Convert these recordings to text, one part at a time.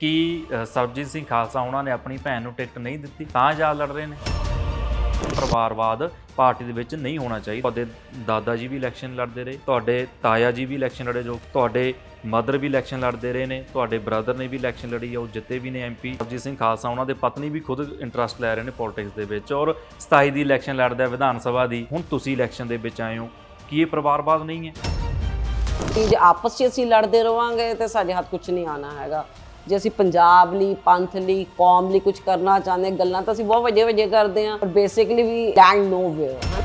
ਕੀ ਸਰਬਜੀਤ ਸਿੰਘ ਖਾਲਸਾ ਉਹਨਾਂ ਨੇ ਆਪਣੀ ਭੈਣ ਨੂੰ ਟਿਕਟ ਨਹੀਂ ਦਿੱਤੀ, ਤਾਂ ਜਾ ਲੜ ਰਹੇ ਨੇ। ਪਰਿਵਾਰਵਾਦ ਪਾਰਟੀ ਦੇ ਵਿੱਚ ਨਹੀਂ ਹੋਣਾ ਚਾਹੀਦਾ। ਤੁਹਾਡੇ ਦਾਦਾ ਜੀ ਵੀ ਇਲੈਕਸ਼ਨ ਲੜਦੇ ਰਹੇ, ਤੁਹਾਡੇ ਤਾਇਆ ਜੀ ਵੀ ਇਲੈਕਸ਼ਨ ਲੜੇ ਜੋ, ਤੁਹਾਡੇ ਮਦਰ ਵੀ ਇਲੈਕਸ਼ਨ ਲੜਦੇ ਰਹੇ ਨੇ, ਤੁਹਾਡੇ ਬ੍ਰਦਰ ਨੇ ਵੀ ਇਲੈਕਸ਼ਨ ਲੜੀ ਆ, ਉਹ ਜਿੱਤੇ ਵੀ ਨੇ ਐਮਪੀ ਸਰਬਜੀਤ ਸਿੰਘ ਖਾਲਸਾ ਉਹਨਾਂ ਦੇ ਪਤਨੀ ਵੀ ਖੁਦ ਇੰਟਰਸਟ ਲੈ ਰਹੇ ਨੇ ਪੋਲਿਟਿਕਸ ਦੇ ਵਿੱਚ ਔਰ 27 ਦੀ ਇਲੈਕਸ਼ਨ ਲੜਦਾ ਵਿਧਾਨ ਸਭਾ ਦੀ। ਹੁਣ ਤੁਸੀਂ ਇਲੈਕਸ਼ਨ ਦੇ ਵਿੱਚ ਆਏ ਹੋ, ਕੀ ਇਹ ਪਰਿਵਾਰਵਾਦ ਨਹੀਂ ਹੈ? ਜੇ ਆਪਸ 'ਚ ਅਸੀਂ ਲੜਦੇ ਰਵਾਂਗੇ ਤੇ ਸਾਡੇ ਹੱਥ ਕੁਝ ਨਹੀਂ ਆਣਾ ਹੈਗਾ। ਜੇ ਅਸੀਂ ਪੰਜਾਬ ਲਈ ਪੰਥ ਲਈ ਕੌਮ ਲਈ ਕੁਝ ਕਰਨਾ ਚਾਹੁੰਦੇ ਗੱਲਾਂ ਤਾਂ ਅਸੀਂ ਬਹੁਤ ਵੱਡੇ ਵੱਡੇ ਕਰਦੇ ਹਾਂ ਪਰ ਬੇਸਿਕਲੀ ਵੀ ਲੈਂਡ ਨੋਵੇਅਰ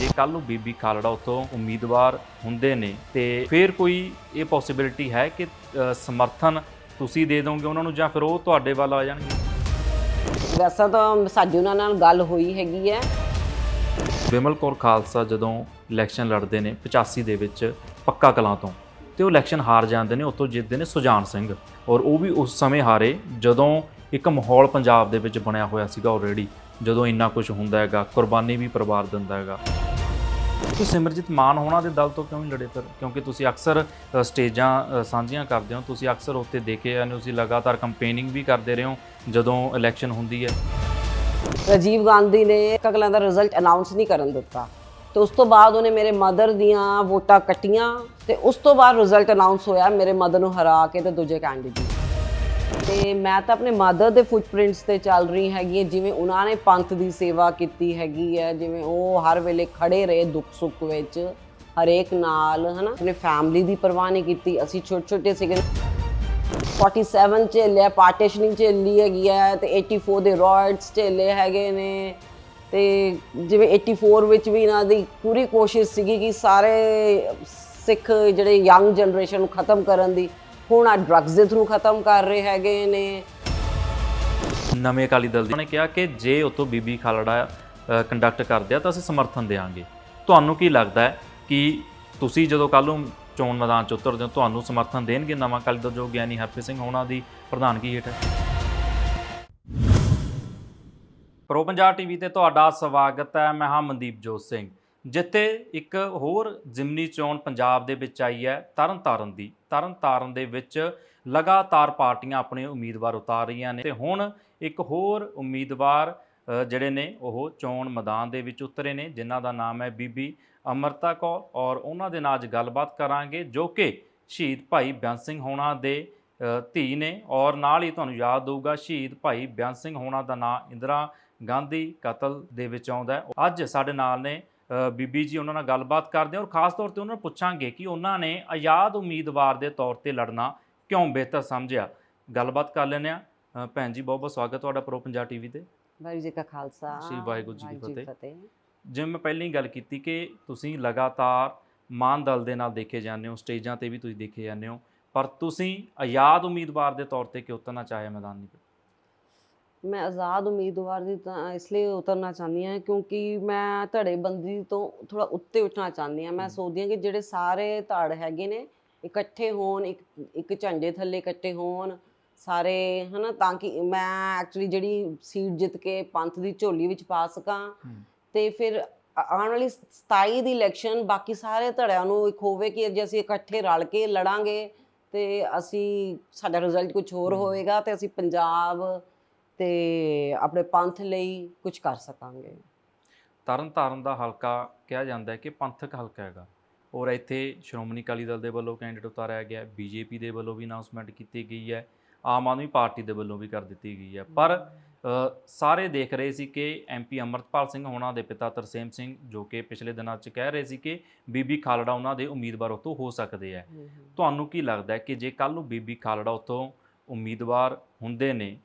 ਜੇ ਕੱਲ ਨੂੰ ਬੀਬੀ ਖਾਲੜਾ ਉਤੋਂ ਉਮੀਦਵਾਰ ਹੁੰਦੇ ਨੇ ਤੇ ਫਿਰ ਕੋਈ ਇਹ ਪੋਸਿਬਿਲਿਟੀ ਹੈ ਕਿ ਸਮਰਥਨ ਤੁਸੀਂ ਦੇ ਦੋਗੇ ਉਹਨਾਂ ਨੂੰ ਜਾਂ ਫਿਰ ਉਹ ਤੁਹਾਡੇ ਵੱਲ ਆ ਜਾਣਗੇ? ਵੈਸਾ ਤਾਂ ਸਾਡੀ ਉਹਨਾਂ ਨਾਲ ਗੱਲ ਹੋਈ ਹੈਗੀ ਹੈ। ਵਿਮਲ ਕੌਰ ਖਾਲਸਾ ਜਦੋਂ ਇਲੈਕਸ਼ਨ ਲੜਦੇ ਨੇ 85 ਦੇ ਵਿੱਚ ਪੱਕਾ ਕਲਾਂ ਤੋਂ। ਤੇ ਉਹ ਇਲੈਕਸ਼ਨ ਹਾਰ ਜਾਂਦੇ ਨੇ, ਉੱਥੋਂ ਜਿੱਤਦੇ ਨੇ ਸੁਜਾਨ ਸਿੰਘ। ਔਰ ਉਹ ਵੀ ਉਸ ਸਮੇਂ ਹਾਰੇ, ਜਦੋਂ ਇੱਕ ਮਾਹੌਲ ਪੰਜਾਬ ਦੇ ਵਿੱਚ ਬਣਿਆ ਹੋਇਆ ਸੀਗਾ ਆਲਰੇਡੀ ਜਦੋਂ ਇੰਨਾ ਕੁਝ ਹੁੰਦਾ ਹੈਗਾ, ਕੁਰਬਾਨੀ ਵੀ ਪਰਿਵਾਰ ਦਿੰਦਾ ਹੈਗਾ। ਤੁਸੀਂ ਸਿਮਰਜੀਤ ਮਾਨ ਹੋਣਾ ਦੇ ਦਲ ਤੋਂ ਕਿਉਂ ਨਹੀਂ ਲੜੇ ਫਿਰ? ਕਿਉਂਕਿ ਤੁਸੀਂ ਅਕਸਰ ਸਟੇਜਾਂ ਸਾਂਝੀਆਂ ਕਰਦੇ ਹੋ, ਤੁਸੀਂ ਅਕਸਰ ਉੱਤੇ ਦੇਖੇ ਜਾਂਦੇ ਹੋ, ਤੁਸੀਂ ਲਗਾਤਾਰ ਕੰਪੇਨਿੰਗ ਵੀ ਕਰਦੇ ਰਹੇ ਹੋ, ਜਦੋਂ ਇਲੈਕਸ਼ਨ ਹੁੰਦੀ ਹੈ। ਰਾਜੀਵ ਗਾਂਧੀ ਨੇ ਕਗਲਾਂ ਦਾ ਰਿਜ਼ਲਟ ਅਨਾਉਂਸ ਨਹੀਂ ਕਰਨ ਦਿੱਤਾ। ਤੇ ਉਸ ਤੋਂ ਬਾਅਦ ਉਹਨੇ ਮੇਰੇ ਮਦਰ ਦੀਆਂ ਵੋਟਾਂ ਕੱਟੀਆਂ ਤੇ ਉਸ ਤੋਂ ਬਾਅਦ ਰਿਜ਼ਲਟ ਅਨਾਉਂਸ ਹੋਇਆ ਮੇਰੇ ਮਦਰ ਨੂੰ ਹਰਾ ਕੇ ਤੇ ਦੂਜੇ ਕੈਂਡੀਡੇਟ ਤੇ ਮੈਂ ਤਾਂ ਆਪਣੇ ਮਦਰ ਦੇ ਫੁੱਟਪ੍ਰਿੰਟਸ ਤੇ ਚੱਲ ਰਹੀ ਹੈਗੀ ਹਾਂ, ਜਿਵੇਂ ਉਹਨਾਂ ਨੇ ਪੰਥ ਦੀ ਸੇਵਾ ਕੀਤੀ ਹੈਗੀ ਹੈ ਜਿਵੇਂ ਉਹ ਹਰ ਵੇਲੇ ਖੜੇ ਰਹੇ ਦੁੱਖ ਸੁੱਖ ਵਿੱਚ ਹਰੇਕ ਨਾਲ ਹਨਾ? ਆਪਣੇ ਫੈਮਿਲੀ ਦੀ ਪਰਵਾਹ ਨਹੀਂ ਕੀਤੀ ਅਸੀਂ ਛੋਟੇ ਛੋਟੇ ਸੀਗੇ 47 ਝੇਲਿਆ ਪਾਰਟੀਸ਼ਨਿੰਗ ਝੇਲੀ ਹੈਗੀ ਹੈ ਤੇ 84 ਦੇ ਰॉयਟਸ ਝੇਲੇ ਹੈਗੇ ਨੇ। ਤੇ ਜਿਵੇਂ 84 ਵਿੱਚ ਵੀ ਇਹਨਾਂ ਦੀ ਪੂਰੀ ਕੋਸ਼ਿਸ਼ ਸੀਗੀ ਕਿ ਸਾਰੇ ਸਿੱਖ ਜਿਹੜੇ ਯੰਗ ਜਨਰੇਸ਼ਨ ਨੂੰ ਖਤਮ ਕਰਨ ਦੀ, ਹੁਣ ਆ ਡਰੱਗਸ ਦੇ ਥਰੂ ਖਤਮ ਕਰ ਰਹੇ ਹੈਗੇ ਨੇ। ਨਵੇਂ ਅਕਾਲੀ ਦਲ ਦੇ ਨੇ ਕਿਹਾ ਕਿ ਜੇ ਉਤੋਂ ਬੀਬੀ ਖਾਲੜਾ ਕੰਡਕਟ ਕਰਦੇ ਆ ਤਾਂ ਅਸੀਂ ਸਮਰਥਨ ਦੇਵਾਂਗੇ। ਤੁਹਾਨੂੰ ਕੀ ਲੱਗਦਾ ਹੈ ਕਿ ਤੁਸੀਂ ਜਦੋਂ ਕੱਲ ਨੂੰ ਚੋਣ ਮੈਦਾਨ 'ਚ ਉਤਰਦੇ ਹੋ, ਤੁਹਾਨੂੰ ਸਮਰਥਨ ਦੇਣਗੇ ਨਵਾਂ ਅਕਾਲੀ ਦਲ ਜੋ ਗਿਆਨੀ ਹਰਪ੍ਰੀਤ ਸਿੰਘ ਹੋਣਾ ਦੀ ਪ੍ਰਧਾਨਗੀ ਹੇਠ? ਪ੍ਰੋ ਪੰਜਾਬ ਟੀਵੀ ਤੇ ਤੁਹਾਡਾ ਸਵਾਗਤ ਹੈ। ਮੈਂ ਹਾਂ ਮਨਦੀਪ ਜੋਤ ਸਿੰਘ। ਜਿੱਥੇ ਇੱਕ ਹੋਰ ਜ਼ਿਮਨੀ ਚੋਣ ਪੰਜਾਬ ਦੇ ਵਿੱਚ ਆਈ ਹੈ, ਤਰਨਤਾਰਨ ਦੀ। ਤਰਨਤਾਰਨ ਦੇ ਵਿੱਚ ਲਗਾਤਾਰ ਪਾਰਟੀਆਂ ਆਪਣੇ ਉਮੀਦਵਾਰ ਉਤਾਰ ਰਹੀਆਂ ਨੇ ਤੇ ਹੁਣ ਇੱਕ ਹੋਰ ਉਮੀਦਵਾਰ ਜਿਹੜੇ ਨੇ ਉਹ ਚੋਣ ਮੈਦਾਨ ਦੇ ਵਿੱਚ ਉਤਰੇ ਨੇ, ਜਿਨ੍ਹਾਂ ਦਾ ਨਾਮ ਹੈ ਬੀਬੀ ਅਮਰਤਾ ਕੌਰ ਔਰ ਉਹਨਾਂ ਦੇ ਨਾਲ ਅੱਜ ਗੱਲਬਾਤ ਕਰਾਂਗੇ, ਜੋ ਕਿ ਸ਼ਹੀਦ ਭਾਈ ਬਿਆਨ ਸਿੰਘ ਹੋਣਾ ਦੇ ਧੀ ਨੇ ਔਰ ਨਾਲ ਹੀ ਤੁਹਾਨੂੰ ਯਾਦ ਹੋਊਗਾ, ਸ਼ਹੀਦ ਭਾਈ ਬਿਆਨ ਸਿੰਘ ਹੋਣਾ ਦਾ ਨਾਂ ਇੰਦਰਾ ਗਾਂਧੀ ਕਤਲ ਦੇ ਵਿੱਚ ਆਉਂਦਾ ਅੱਜ ਸਾਡੇ ਨਾਲ ਨੇ ਬੀਬੀ ਜੀ ਉਹਨਾਂ ਨਾਲ ਗੱਲਬਾਤ ਕਰਦੇ ਹਾਂ ਔਰ ਖਾਸ ਤੌਰ ਤੇ ਉਹਨਾਂ ਨੂੰ ਪੁੱਛਾਂਗੇ ਕਿ ਉਹਨਾਂ ਨੇ ਆਜ਼ਾਦ ਉਮੀਦਵਾਰ ਦੇ ਤੌਰ ਤੇ ਲੜਨਾ ਕਿਉਂ ਬਿਹਤਰ ਸਮਝਿਆ। ਗੱਲਬਾਤ ਕਰ ਲੈਂਦੇ ਆ ਭੈਣ ਜੀ ਬਹੁਤ ਬਹੁਤ ਸਵਾਗਤ ਤੁਹਾਡਾ ਪ੍ਰੋ ਪੰਜਾਬ ਟੀਵੀ ਤੇ। ਵਾਹਿਗੁਰੂ ਜੀ ਕਾ ਖਾਲਸਾ ਸ਼੍ਰੀ ਵਾਹਿਗੁਰੂ ਜੀ ਕੀ ਫਤਿਹ। ਜਿਵੇਂ ਮੈਂ ਪਹਿਲਾਂ ਹੀ ਗੱਲ ਕੀਤੀ ਕਿ ਤੁਸੀਂ ਲਗਾਤਾਰ ਮਾਨ ਦਲ ਦੇ ਨਾਲ ਦੇਖੇ ਜਾਂਦੇ ਹੋ ਸਟੇਜਾਂ ਤੇ ਵੀ ਤੁਸੀਂ ਦੇਖੇ ਜਾਂਦੇ ਹੋ ਪਰ ਤੁਸੀਂ ਆਜ਼ਾਦ ਉਮੀਦਵਾਰ ਦੇ ਤੌਰ ਤੇ ਕਿਉਂ ਉਤਰਨਾ ਚਾਹਿਆ ਮੈਦਾਨ ਵਿੱਚ? ਮੈਂ ਆਜ਼ਾਦ ਉਮੀਦਵਾਰ ਦੀ ਤਾਂ ਇਸ ਲਈ ਉਤਰਨਾ ਚਾਹੁੰਦੀ ਹਾਂ ਕਿਉਂਕਿ ਮੈਂ ਧੜੇਬੰਦੀ ਤੋਂ ਥੋੜਾ ਉੱਤੇ ਉੱਠਣਾ ਚਾਹੁੰਦੀ ਹਾਂ। ਮੈਂ ਸੋਚਦੀ ਹਾਂ ਕਿ ਜਿਹੜੇ ਸਾਰੇ ਧੜ ਹੈਗੇ ਨੇ ਇਕੱਠੇ ਹੋਣ ਇੱਕ ਇੱਕ ਝੰਡੇ ਥੱਲੇ ਇਕੱਠੇ ਹੋਣ ਸਾਰੇ ਹਨਾ ਤਾਂ ਕਿ ਮੈਂ ਐਕਚੁਅਲੀ ਜਿਹੜੀ ਸੀਟ ਜਿੱਤ ਕੇ ਪੰਥ ਦੀ ਝੋਲੀ ਵਿੱਚ ਪਾ ਸਕਾਂ। ਤੇ ਫਿਰ ਆਉਣ ਵਾਲੀ 27 ਦੀ ਇਲੈਕਸ਼ਨ ਬਾਕੀ ਸਾਰੇ ਧੜਿਆਂ ਨੂੰ ਇੱਕ ਹੋਵੇ ਕਿ ਜੇ ਅਸੀਂ ਇਕੱਠੇ ਰਲ ਕੇ ਲੜਾਂਗੇ ਤੇ ਅਸੀਂ ਸਾਡਾ ਰਿਜ਼ਲਟ ਕੁਝ ਹੋਰ। ਹੋਵੇਗਾ ਤੇ ਅਸੀਂ ਪੰਜਾਬ ਤੇ ਆਪਣੇ ਪੰਥ ਲਈ ਕੁਝ ਕਰ ਸਕਾਂਗੇ। ਤਰਨ ਤਾਰਨ ਦਾ ਹਲਕਾ ਕਿਹਾ ਜਾਂਦਾ ਹੈ ਕਿ ਪੰਥਕ ਹਲਕਾ ਹੈਗਾ। ਔਰ ਇੱਥੇ ਸ਼੍ਰੋਮਣੀ ਅਕਾਲੀ ਦਲ ਦੇ ਵੱਲੋਂ ਕੈਂਡੀਡੇਟ ਉਤਾਰਿਆ ਗਿਆ ਬੀਜੇਪੀ ਦੇ ਵੱਲੋਂ ਵੀ ਅਨਾਉਂਸਮੈਂਟ ਕੀਤੀ ਗਈ ਹੈ ਆਮ ਆਦਮੀ ਪਾਰਟੀ ਦੇ ਵੱਲੋਂ ਵੀ ਕਰ ਦਿੱਤੀ ਗਈ ਹੈ। ਪਰ ਸਾਰੇ ਦੇਖ ਰਹੇ ਸੀ ਕਿ ਐਮਪੀ ਅਮਰਤਪਾਲ ਸਿੰਘ ਹੋਣਾ ਦੇ ਪਿਤਾ ਤਰਸੇਮ ਸਿੰਘ ਜੋ ਕਿ ਪਿਛਲੇ ਦਿਨਾਂ 'ਚ ਕਹਿ ਰਹੇ ਸੀ ਕਿ ਬੀਬੀ ਖਾਲੜਾ ਉਹਨਾਂ ਦੇ ਉਮੀਦਵਾਰ ਉਤੋਂ ਹੋ ਸਕਦੇ ਹੈ। ਤੁਹਾਨੂੰ ਕੀ ਲੱਗਦਾ ਹੈ ਕਿ ਜੇ ਕੱਲ ਨੂੰ ਬੀਬੀ ਖਾਲੜਾ ਉਤੋਂ ਉਮੀਦਵਾਰ ਹੁੰਦੇ ਨੇ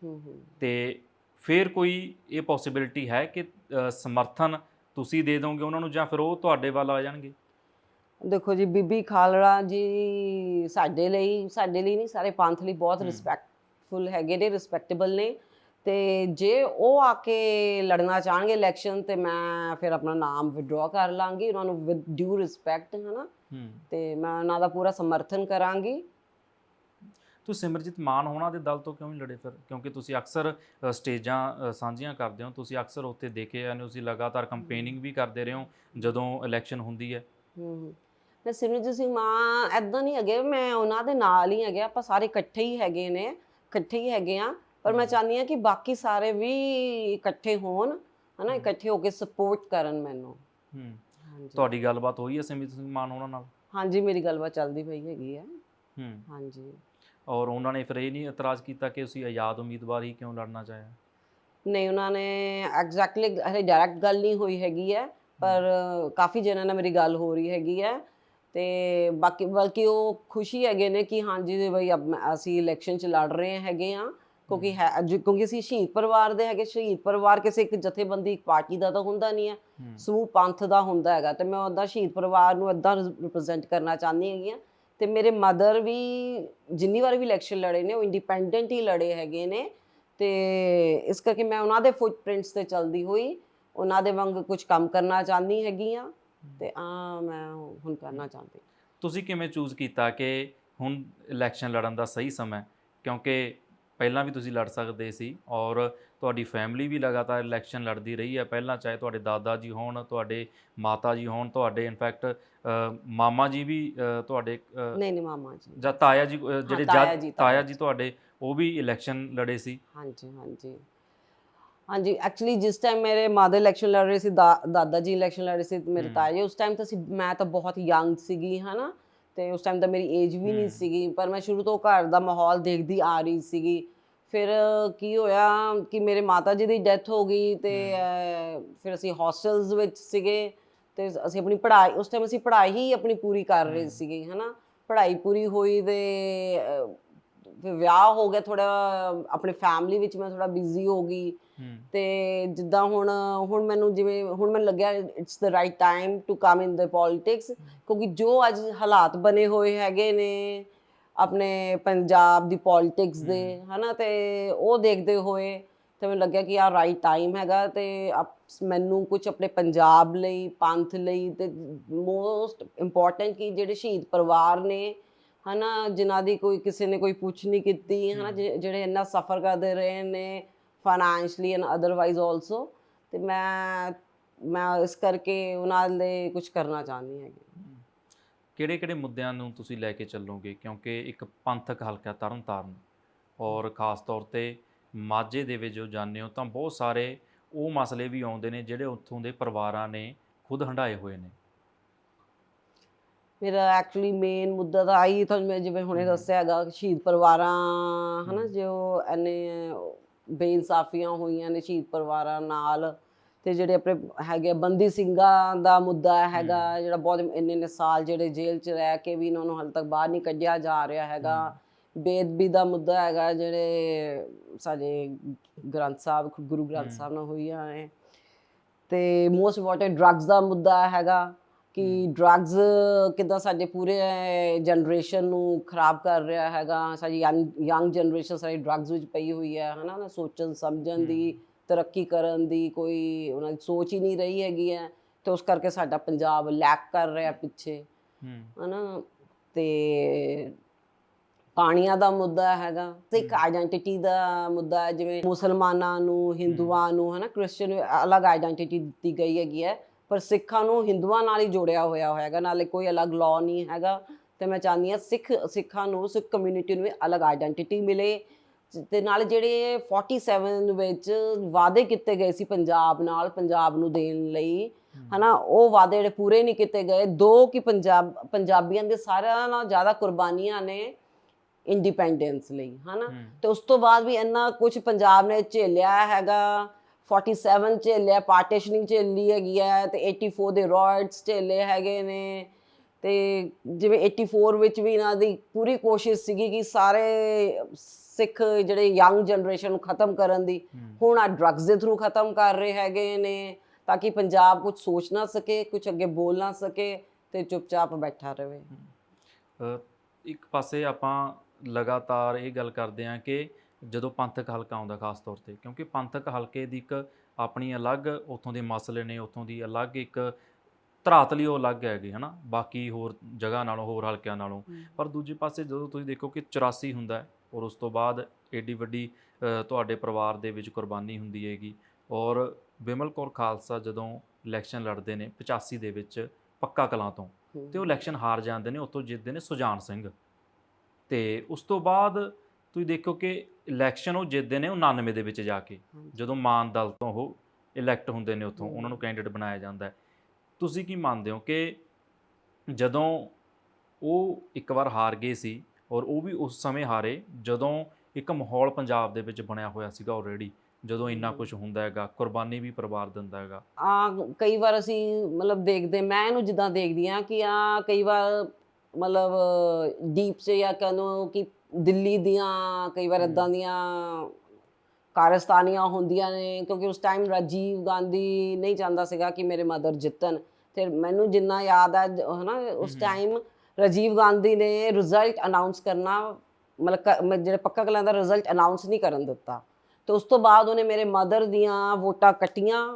ਤੇ ਫਿਰ ਕੋਈ ਇਹ ਪੋਸਿਬਿਲਿਟੀ ਹੈ ਕਿ ਸਮਰਥਨ ਤੁਸੀਂ ਦੇ ਦੋਗੇ ਉਹਨਾਂ ਨੂੰ ਜਾਂ ਫਿਰ ਉਹ ਤੁਹਾਡੇ ਵੱਲ ਆ ਜਾਣਗੇ? ਦੇਖੋ ਜੀ ਬੀਬੀ ਖਾਲੜਾ ਜੀ ਸਾਡੇ ਲਈ ਸਾਡੇ ਲਈ ਨਹੀਂ ਸਾਰੇ ਪੰਥ ਲਈ ਬਹੁਤ। ਰਿਸਪੈਕਟਫੁਲ ਹੈਗੇ ਨੇ ਰਿਸਪੈਕਟੇਬਲ ਨੇ। ਤੇ ਜੇ ਉਹ ਆ ਕੇ ਲੜਨਾ ਚਾਹਣਗੇ ਇਲੈਕਸ਼ਨ ਤੇ ਮੈਂ ਫਿਰ ਆਪਣਾ ਨਾਮ ਵਿਡਰਾ ਕਰ ਲਾਂਗੀ ਉਹਨਾਂ ਨੂੰ ਵਿਦ ਡਿਊ ਰਿਸਪੈਕਟ ਹਨਾ। ਹੂੰ। ਤੇ ਮੈਂ ਉਹਨਾਂ ਦਾ ਪੂਰਾ ਸਮਰਥਨ ਕਰਾਂਗੀ। ਤੁਸੀਂ ਸਿਮਰਜੀਤ ਮਾਨ ਹੋਣਾ ਦੇ ਦਲ ਤੋਂ ਕਿਉਂ ਨਹੀਂ ਲੜੇ ਫਿਰ? ਕਿਉਂਕਿ ਤੁਸੀਂ ਅਕਸਰ ਅ, ਸਟੇਜਾਂ ਅ, ਸਾਂਝੀਆਂ ਕਰਦੇ ਹੋ ਤੁਸੀਂ ਅਕਸਰ ਉੱਤੇ ਦੇਖੇ ਜਾਂਦੇ ਹੋ ਤੁਸੀਂ ਲਗਾਤਾਰ ਕੰਪੇਨਿੰਗ ਵੀ ਕਰਦੇ ਰਹੇ ਹੋ ਜਦੋਂ ਇਲੈਕਸ਼ਨ ਹੁੰਦੀ ਹੈ। ਹੂੰ ਮੈਂ ਸਿਮਰਜੀਤ ਸਿੰਘ ਮਾਨ ਐਦਾਂ ਨਹੀਂ ਹੈਗੇ ਮੈਂ ਉਹਨਾਂ ਦੇ ਨਾਲ ਹੀ ਹੈਗੇ ਆਪਾਂ ਸਾਰੇ ਇਕੱਠੇ ਹੀ ਹੈਗੇ ਨੇ ਇਕੱਠੇ ਹੀ ਹੈਗੇ ਆ। ਪਰ ਮੈਂ ਹਮ। ਚਾਹੁੰਦੀ ਆ ਕਿ ਬਾਕੀ ਸਾਰੇ ਵੀ ਇਕੱਠੇ ਹੋਣ ਹਨਾ ਹਮ। ਇਕੱਠੇ ਹੋ ਕੇ ਸਪੋਰਟ ਕਰਨ ਮੈਨੂੰ। ਹੂੰ। ਹਾਂਜੀ। ਤੁਹਾਡੀ ਗੱਲਬਾਤ ਹੋਈ ਹੈ ਸਿਮਰਤ ਸਿੰਘ ਮਾਨ ਉਹਨਾਂ ਨਾਲ? ਹਾਂਜੀ ਮੇਰੀ ਗੱਲਬਾਤ ਚੱਲਦੀ ਪਈ ਹੈਗੀ ਹੈ। ਹੂੰ। ਹਾਂਜੀ। ਔਰ ਉਹਨਾਂ ਨੇ ਫਿਰ ਇਹ ਨਹੀਂ ਇਤਰਾਜ਼ ਕੀਤਾ ਕਿ ਤੁਸੀਂ ਆਜ਼ਾਦ ਉਮੀਦਵਾਰ ਹੀ ਕਿਉਂ ਲੜਨਾ ਚਾਹਿਆ ਨਹੀਂ ਉਹਨਾਂ ਨੇ ਐਗਜ਼ੈਕਟਲੀ ਹਲੇ ਡਾਇਰੈਕਟ ਗੱਲ ਨਹੀਂ ਹੋਈ ਹੈਗੀ ਹੈ ਪਰ ਕਾਫੀ ਜਣਾਂ ਨਾਲ ਮੇਰੀ ਗੱਲ ਹੋ ਰਹੀ ਹੈਗੀ ਹੈ ਤੇ ਬਾਕੀ ਬਲਕਿ ਉਹ ਖੁਸ਼ੀ ਹੈਗੇ ਨੇ ਕਿ ਹਾਂਜੀ ਬਈ ਅਬ ਅਸੀਂ ਇਲੈਕਸ਼ਨ ਚ ਲੜ ਰਹੇ ਹੈਗੇ ਆ ਕਿਉਂਕਿ ਹੈ ਕਿਉਂਕਿ ਅਸੀਂ ਸ਼ਹੀਦ ਪਰਿਵਾਰ ਦੇ ਹੈਗੇ ਸ਼ਹੀਦ ਪਰਿਵਾਰ ਕਿਸੇ ਇੱਕ ਜਥੇਬੰਦੀ ਇੱਕ ਪਾਰਟੀ ਦਾ ਤਾਂ ਹੁੰਦਾ ਨਹੀਂ ਹੈ ਹੂੰ। ਸਮੂਹ ਪੰਥ ਦਾ ਹੁੰਦਾ ਹੈਗਾ ਤੇ ਮੈਂ ਉਹਦਾ ਸ਼ਹੀਦ ਪਰਿਵਾਰ ਨੂੰ ਇਦਾਂ ਰਿਪਰੈਜ਼ੈਂਟ ਕਰਨਾ ਚਾਹੁੰਦੀ ਹੈਗੀ ਆ ਤੇ ਮੇਰੇ ਮਦਰ ਵੀ ਜਿੰਨੀ ਵਾਰ ਵੀ ਇਲੈਕਸ਼ਨ ਲੜੇ ਨੇ, ਉਹ ਇੰਡੀਪੈਂਡੈਂਟ ਹੀ ਲੜੇ ਹੈਗੇ ਨੇ ਤੇ ਇਸ ਕਰਕੇ ਮੈਂ ਉਹਨਾਂ ਦੇ ਫੁੱਟਪ੍ਰਿੰਟਸ ਤੇ ਚੱਲਦੀ ਹੋਈ ਉਹਨਾਂ ਦੇ ਵਾਂਗ ਕੁਝ ਕੰਮ ਕਰਨਾ ਚਾਹੁੰਦੀ ਹੈਗੀ ਆ ਤੇ ਆ ਮੈਂ ਹੁਣ ਕਰਨਾ ਚਾਹੁੰਦੀ ਤੁਸੀਂ ਕਿਵੇਂ ਚੂਜ਼ ਕੀਤਾ ਕਿ ਹੁਣ ਇਲੈਕਸ਼ਨ ਲੜਨ ਦਾ ਸਹੀ ਸਮਾਂ ਹੈ? ਕਿਉਂਕਿ ਪਹਿਲਾਂ ਵੀ ਤੁਸੀਂ ਲੜ ਸਕਦੇ ਸੀ ਔਰ ਤੁਹਾਡੀ ਫੈਮਿਲੀ ਵੀ ਲਗਾਤਾਰ ਇਲੈਕਸ਼ਨ ਲੜਦੀ ਰਹੀ ਹੈ ਪਹਿਲਾਂ ਚਾਹੇ ਤੁਹਾਡੇ ਦਾਦਾ ਜੀ ਹੋਣ, ਤੁਹਾਡੇ ਮਾਤਾ ਜੀ ਹੋਣ, ਤੁਹਾਡੇ ਇਨਫੈਕਟ ਮਾਮਾ ਜੀ ਵੀ ਤੁਹਾਡੇ ਨਹੀਂ ਨਹੀਂ ਮਾਮਾ ਜੀ। ਜਾਂ ਤਾਇਆ ਜੀ ਜਿਹੜੇ ਤਾਇਆ ਜੀ, ਤੁਹਾਡੇ ਉਹ ਵੀ ਇਲੈਕਸ਼ਨ ਲੜੇ ਸੀ? ਹਾਂਜੀ ਹਾਂਜੀ। ਹਾਂਜੀ ਐਕਚੁਅਲੀ ਜਿਸ ਟਾਈਮ ਮੇਰੇ ਮਾਦਰ ਇਲੈਕਸ਼ਨ ਲੜ ਰਹੇ ਸੀ ਦਾਦਾ ਜੀ ਇਲੈਕਸ਼ਨ ਲੜ ਰਹੇ ਸੀ ਮੇਰੇ। ਤਾਇਆ ਜੀ ਉਸ ਟਾਈਮ ਤਾਂ ਸੀ ਮੈਂ ਤਾਂ ਬਹੁਤ ਯੰਗ ਸੀਗੀ ਹਨਾ? ਤੇ ਉਸ ਟਾਈਮ ਤਾਂ ਮੇਰੀ ਏਜ ਵੀ ਨਹੀਂ। ਸੀਗੀ ਪਰ ਮੈਂ ਸ਼ੁਰੂ ਤੋਂ ਘਰ ਦਾ ਮਾਹੌਲ ਦੇਖਦੀ ਆ ਰਹੀ ਸੀਗੀ। ਫਿਰ ਕੀ ਹੋਇਆ ਕਿ ਮੇਰੇ ਮਾਤਾ ਜੀ ਦੀ ਡੈਥ ਹੋ ਗਈ ਤੇ ਫਿਰ ਅਸੀਂ ਹੌਸਟਲਸ ਵਿੱਚ ਸੀਗੇ। ਤੇ ਅਸੀਂ ਆਪਣੀ ਪੜ੍ਹਾਈ ਉਸ ਟਾਈਮ ਅਸੀਂ ਪੜ੍ਹਾਈ ਹੀ ਆਪਣੀ ਪੂਰੀ ਕਰ ਰਹੇ। ਸੀਗੇ ਹਨਾ? ਪੜ੍ਹਾਈ ਪੂਰੀ ਹੋਈ ਅਹ, ਫਿਰ ਵਿਆਹ ਹੋ ਗਿਆ ਥੋੜਾ ਆਪਣੀ ਫੈਮਿਲੀ ਵਿੱਚ ਮੈਂ ਥੋੜਾ ਬਿਜ਼ੀ ਹੋ ਗਈ। ਤੇ ਜਿੱਦਾਂ ਹੁਣ ਹੁਣ ਮੈਨੂੰ ਜਿਵੇਂ ਹੁਣ ਮੈਨੂੰ ਲੱਗਿਆ it's the right time to come in the politics ਕਿਉਂਕਿ ਜੋ ਅੱਜ ਹਾਲਾਤ ਬਣੇ ਹੋਏ ਹੈਗੇ ਨੇ ਆਪਣੇ ਪੰਜਾਬ ਦੀ ਪੋਲਿਟਿਕਸ ਦੇ ਹਨਾ? ਤੇ ਉਹ ਦੇਖਦੇ ਹੋਏ ਤੇ ਮੈਨੂੰ ਲੱਗਿਆ ਕਿ ਆ ਰਾਈਟ ਟਾਈਮ ਹੈਗਾ ਤੇ ਮੈਨੂੰ ਕੁਝ ਆਪਣੇ ਪੰਜਾਬ ਲਈ ਪੰਥ ਲਈ ਤੇ ਮੋਸਟ ਇੰਪੋਰਟੈਂਟ ਕਿ ਜਿਹੜੇ ਸ਼ਹੀਦ ਪਰਿਵਾਰ ਨੇ ਹਨਾ ਜਿਨ੍ਹਾਂ ਦੀ ਕੋਈ ਕਿਸੇ ਨੇ ਕੋਈ ਪੁੱਛ ਨਹੀਂ ਕੀਤੀ ਹਨਾ ਜਿਹੜੇ ਇੰਨਾ ਸਫਰ ਕਰਦੇ ਰਹੇ ਨੇ ਫਾਈਨੈਂਸ਼ਲੀ ਐਂਡ ਅਦਰਵਾਈਜ਼ ਆਲਸੋ ਤੇ ਮੈਂ ਮੈਂ ਇਸ ਕਰਕੇ ਉਹਨਾਂ ਲਈ ਕੁਝ ਕਰਨਾ ਚਾਹੁੰਦੀ ਹੈਗੀ। ਕਿਹੜੇ ਕਿਹੜੇ ਮੁੱਦਿਆਂ ਨੂੰ ਤੁਸੀਂ ਲੈ ਕੇ ਚੱਲੋਗੇ? ਕਿਉਂਕਿ ਇੱਕ ਪੰਥਕ ਹਲਕਾ ਤਰਨਤਾਰਨ ਔਰ ਖਾਸ ਤੌਰ ਤੇ ਮਾਝੇ ਦੇ ਵਿੱਚ ਜੋ ਜਾਂਦੇ ਹੋ ਤਾਂ ਬਹੁਤ ਸਾਰੇ ਉਹ ਮਸਲੇ ਵੀ ਆਉਂਦੇ ਨੇ ਜਿਹੜੇ ਉੱਥੋਂ ਦੇ ਪਰਿਵਾਰਾਂ ਨੇ ਖੁਦ ਹੰਡਾਏ ਹੋਏ ਨੇ ਮੇਰਾ ਐਕਚੁਅਲੀ ਮੇਨ ਮੁੱਦਾ ਤਾਂ ਆਈ ਤੁਹਾਨੂੰ ਮੈਂ ਜਿਵੇਂ ਹੁਣੇ। ਦੱਸਿਆ ਹੈਗਾ ਸ਼ਹੀਦ ਪਰਿਵਾਰਾਂ ਹਨਾ। ਜੋ ਐਨੇ ਬੇਇਨਸਾਫੀਆਂ ਹੋਈਆਂ ਨੇ ਸ਼ਹੀਦ ਪਰਿਵਾਰਾਂ ਨਾਲ ਤੇ ਜਿਹੜੇ ਆਪਣੇ ਹੈਗੇ ਬੰਦੀ ਸਿੰਘਾਂ ਦਾ ਮੁੱਦਾ ਹੈਗਾ ਜਿਹੜਾ ਬਹੁਤ ਇੰਨੇ ਇੰਨੇ ਸਾਲ ਜਿਹੜੇ ਜੇਲ੍ਹ 'ਚ ਰਹਿ ਕੇ ਵੀ ਉਹਨਾਂ ਨੂੰ ਹਾਲੇ ਤੱਕ ਬਾਹਰ ਨਹੀਂ ਕੱਢਿਆ ਜਾ ਰਿਹਾ ਹੈਗਾ ਬੇਦਬੀ ਦਾ ਮੁੱਦਾ ਹੈਗਾ ਜਿਹੜੇ ਸਾਡੇ ਗ੍ਰੰਥ ਸਾਹਿਬ ਗੁਰੂ ਗ੍ਰੰਥ। ਸਾਹਿਬ ਨਾਲ ਹੋਈਆਂ ਨੇ। ਤੇ ਮੋਸਟ ਇੰਪੋਰਟੈਂਟ ਡਰੱਗਸ ਦਾ ਮੁੱਦਾ ਹੈਗਾ ਕਿ ਡਰੱਗਸ ਕਿਦਾਂ ਸਾਡੇ ਪੂਰੇ ਜਨਰੇਸ਼ਨ ਨੂੰ ਖਰਾਬ ਕਰ ਰਿਹਾ ਹੈਗਾ। ਸਾਡੀ ਯੰਗ ਜਨਰੇਸ਼ਨ ਸਾਰੀ ਡਰੱਗਸ ਵਿੱਚ ਪਈ ਹੋਈ ਹੈ ਹਨਾ? ਨਾ ਸੋਚਣ ਸਮਝਣ ਦੀ ਤਰੱਕੀ ਕਰਨ ਦੀ ਕੋਈ ਉਹਨਾਂ ਦੀ ਸੋਚ ਹੀ ਨਹੀਂ ਰਹੀ ਹੈਗੀ ਹੈ। ਤੇ ਉਸ ਕਰਕੇ ਸਾਡਾ ਪੰਜਾਬ ਲੈਕ ਕਰ ਰਿਹਾ ਪਿੱਛੇ ਹਨਾ? ਤੇ ਪਾਣੀਆਂ ਦਾ ਮੁੱਦਾ ਹੈਗਾ ਤੇ ਇੱਕ ਆਇਡੈਂਟੀਟੀ ਦਾ ਮੁੱਦਾ ਹੈ ਜਿਵੇਂ ਮੁਸਲਮਾਨਾਂ ਨੂੰ ਹਿੰਦੂਆਂ ਨੂੰ ਹਨਾ ਕ੍ਰਿਸਚੀਅਨ ਅਲੱਗ ਆਇਡੈਂਟੀਟੀ ਦਿੱਤੀ ਗਈ ਹੈਗੀ ਹੈ ਪਰ ਸਿੱਖਾਂ ਨੂੰ ਹਿੰਦੂਆਂ ਨਾਲ ਹੀ ਜੋੜਿਆ ਹੋਇਆ ਹੈਗਾ ਨਾਲੇ ਕੋਈ ਅਲੱਗ ਲਾਅ ਨਹੀਂ ਹੈਗਾ ਤੇ ਮੈਂ ਚਾਹੁੰਦੀ ਹਾਂ ਸਿੱਖ ਸਿੱਖਾਂ ਨੂੰ ਸਿੱਖ ਕਮਿਊਨਿਟੀ ਨੂੰ ਵੀ ਅਲੱਗ ਆਇਡੈਂਟੀਟੀ ਮਿਲੇ ਤੇ ਨਾਲ ਜਿਹੜੇ 47 ਵਿੱਚ ਵਾਅਦੇ ਕੀਤੇ ਗਏ ਸੀ ਪੰਜਾਬ ਨਾਲ ਪੰਜਾਬ ਨੂੰ ਦੇਣ ਲਈ ਹਨਾ ਉਹ ਵਾਅਦੇ ਜਿਹੜੇ ਪੂਰੇ ਨਹੀਂ ਕੀਤੇ ਗਏ ਦੋ ਕਿ ਪੰਜਾਬ ਪੰਜਾਬੀਆਂ ਦੇ ਸਾਰਿਆਂ ਨਾਲ ਜ਼ਿਆਦਾ ਕੁਰਬਾਨੀਆਂ ਨੇ ਇੰਡੀਪੈਂਡੈਂਸ ਲਈ ਹਨਾ? ਤੇ ਉਸ ਤੋਂ ਬਾਅਦ ਵੀ ਇੰਨਾ ਕੁਝ ਪੰਜਾਬ ਨੇ ਝੇਲਿਆ ਹੈਗਾ 47 ਝੇਲਿਆ ਪਾਰਟੀਸ਼ਨਿੰਗ ਝੇਲੀ ਹੈਗੀ ਹੈ ਤੇ 84 ਦੇ ਰੋਡਸ ਝੇਲੇ ਹੈਗੇ ਨੇ ਤੇ ਜਿਵੇਂ 84 ਵਿੱਚ ਵੀ ਇਹਨਾਂ ਦੀ ਪੂਰੀ ਕੋਸ਼ਿਸ਼ ਸੀਗੀ ਕਿ ਸਾਰੇ ਸਿੱਖ ਜਿਹੜੇ ਯੰਗ ਜਨਰੇਸ਼ਨ ਨੂੰ ਖਤਮ ਕਰਨ ਦੀ ਹੁਣ ਆ ਡਰੱਗਸ ਦੇ ਥਰੂ ਖਤਮ ਕਰ ਰਹੇ ਹੈਗੇ ਨੇ ਤਾਂ ਕਿ ਪੰਜਾਬ ਕੁਝ ਸੋਚ ਨਾ ਸਕੇ ਕੁਝ ਅੱਗੇ ਬੋਲ ਨਾ ਸਕੇ ਤੇ ਚੁੱਪਚਾਪ ਬੈਠਾ ਰਹੇ ਇੱਕ ਪਾਸੇ ਆਪਾਂ ਲਗਾਤਾਰ ਇਹ ਗੱਲ ਕਰਦੇ ਹਾਂ ਕਿ ਜਦੋਂ ਪੰਥਕ ਹਲਕਾ ਆਉਂਦਾ ਖਾਸ ਤੌਰ ਤੇ ਕਿਉਂਕਿ ਪੰਥਕ ਹਲਕੇ ਦੀ ਇੱਕ ਆਪਣੀ ਅਲੱਗ ਉਥੋਂ ਦੇ ਮਸਲੇ ਨੇ ਉਥੋਂ ਦੀ ਅਲੱਗ ਇੱਕ ਧਰਾਤ ਲਈ ਉਹ ਅਲੱਗ ਹੈਗੇ ਹਨਾ? ਬਾਕੀ ਹੋਰ ਜਗ੍ਹਾ ਨਾਲੋਂ ਹੋਰ ਹਲਕਿਆਂ ਨਾਲੋਂ। ਪਰ ਦੂਜੇ ਪਾਸੇ ਜਦੋਂ ਤੁਸੀਂ ਦੇਖੋ ਕਿ 84 ਹੁੰਦਾ ਹੈ ਔਰ ਉਸ ਤੋਂ ਬਾਅਦ ਏਡੀ ਵੱਡੀ ਤੁਹਾਡੇ ਪਰਿਵਾਰ ਦੇ ਵਿੱਚ ਕੁਰਬਾਨੀ ਹੁੰਦੀ ਹੈਗੀ ਔਰ ਬਿਮਲ ਕੌਰ ਖਾਲਸਾ ਜਦੋਂ ਇਲੈਕਸ਼ਨ ਲੜਦੇ ਨੇ 85 ਦੇ ਵਿੱਚ ਪੱਕਾ ਕਲਾਂ ਤੋਂ ਤੇ ਉਹ ਇਲੈਕਸ਼ਨ ਹਾਰ ਜਾਂਦੇ ਨੇ ਉੱਥੋਂ ਜਿੱਤਦੇ ਨੇ ਸੁਜਾਨ ਸਿੰਘ। ਤੇ ਉਸ ਤੋਂ ਬਾਅਦ ਤੁਸੀਂ ਦੇਖੋ ਕਿ ਇਲੈਕਸ਼ਨ ਉਹ ਜਿੱਤਦੇ ਨੇ ਉਹ 99 ਦੇ ਵਿੱਚ ਜਾ ਕੇ। ਜਦੋਂ ਮਾਨ ਦਲ ਤੋਂ ਉਹ ਇਲੈਕਟ ਹੁੰਦੇ ਨੇ ਉੱਥੋਂ ਉਹਨਾਂ ਨੂੰ ਕੈਂਡੀਡੇਟ ਬਣਾਇਆ ਜਾਂਦਾ ਹੈ ਤੁਸੀਂ ਕੀ ਮੰਨਦੇ ਹੋ ਕਿ ਜਦੋਂ ਉਹ ਇੱਕ ਵਾਰ ਹਾਰ ਗਏ ਸੀ ਔਰ ਉਹ ਵੀ ਉਸ ਸਮੇਂ ਹਾਰੇ ਜਦੋਂ ਇੱਕ ਮਾਹੌਲ ਪੰਜਾਬ ਦੇ ਵਿੱਚ ਬਣਿਆ ਹੋਇਆ ਸੀਗਾ ਆਲਰੇਡੀ ਜਦੋਂ ਇੰਨਾ। ਕੁਝ ਹੁੰਦਾ ਹੈਗਾ ਕੁਰਬਾਨੀ ਵੀ ਪਰਿਵਾਰ ਦਿੰਦਾ ਹੈਗਾ ਆ ਕਈ ਵਾਰ ਅਸੀਂ ਮਤਲਬ ਦੇਖਦੇ ਮੈਂ ਇਹਨੂੰ ਜਿੱਦਾਂ ਦੇਖਦੀ ਆ ਕਿ ਆ ਕਈ ਵਾਰ ਮਤਲਬ ਡੀਪ ਸੇ ਜਾਂ ਕਹਨੋ ਕਿ ਦਿੱਲੀ ਦੀਆਂ ਕਈ ਵਾਰ। ਇਦਾਂ ਦੀਆਂ ਕਾਰਸਤਾਨੀਆਂ ਹੁੰਦੀਆਂ ਨੇ ਕਿਉਂਕਿ ਉਸ ਟਾਈਮ ਰਾਜੀਵ ਗਾਂਧੀ ਨਹੀਂ ਚਾਹੁੰਦਾ ਸੀਗਾ ਕਿ ਮੇਰੇ ਮਦਰ ਜਿੱਤਣ ਤੇ ਮੈਨੂੰ ਜਿੰਨਾ ਯਾਦ ਹੈ ਹਨਾ ਉਸ। ਟਾਈਮ ਰਾਜੀਵ ਗਾਂਧੀ ਨੇ ਰਿਜ਼ਲਟ ਅਨਾਉਂਸ ਕਰਨਾ ਮਤਲਬ ਜਿਹੜੇ ਪੱਕਾ ਕਲਾਂ ਦਾ ਰਿਜ਼ਲਟ ਅਨਾਉਂਸ ਨਹੀਂ ਕਰਨ ਦਿੱਤਾ ਤੇ ਉਸ ਤੋਂ ਬਾਅਦ ਉਹਨੇ ਮੇਰੇ ਮਦਰ ਦੀਆਂ ਵੋਟਾਂ ਕੱਟੀਆਂ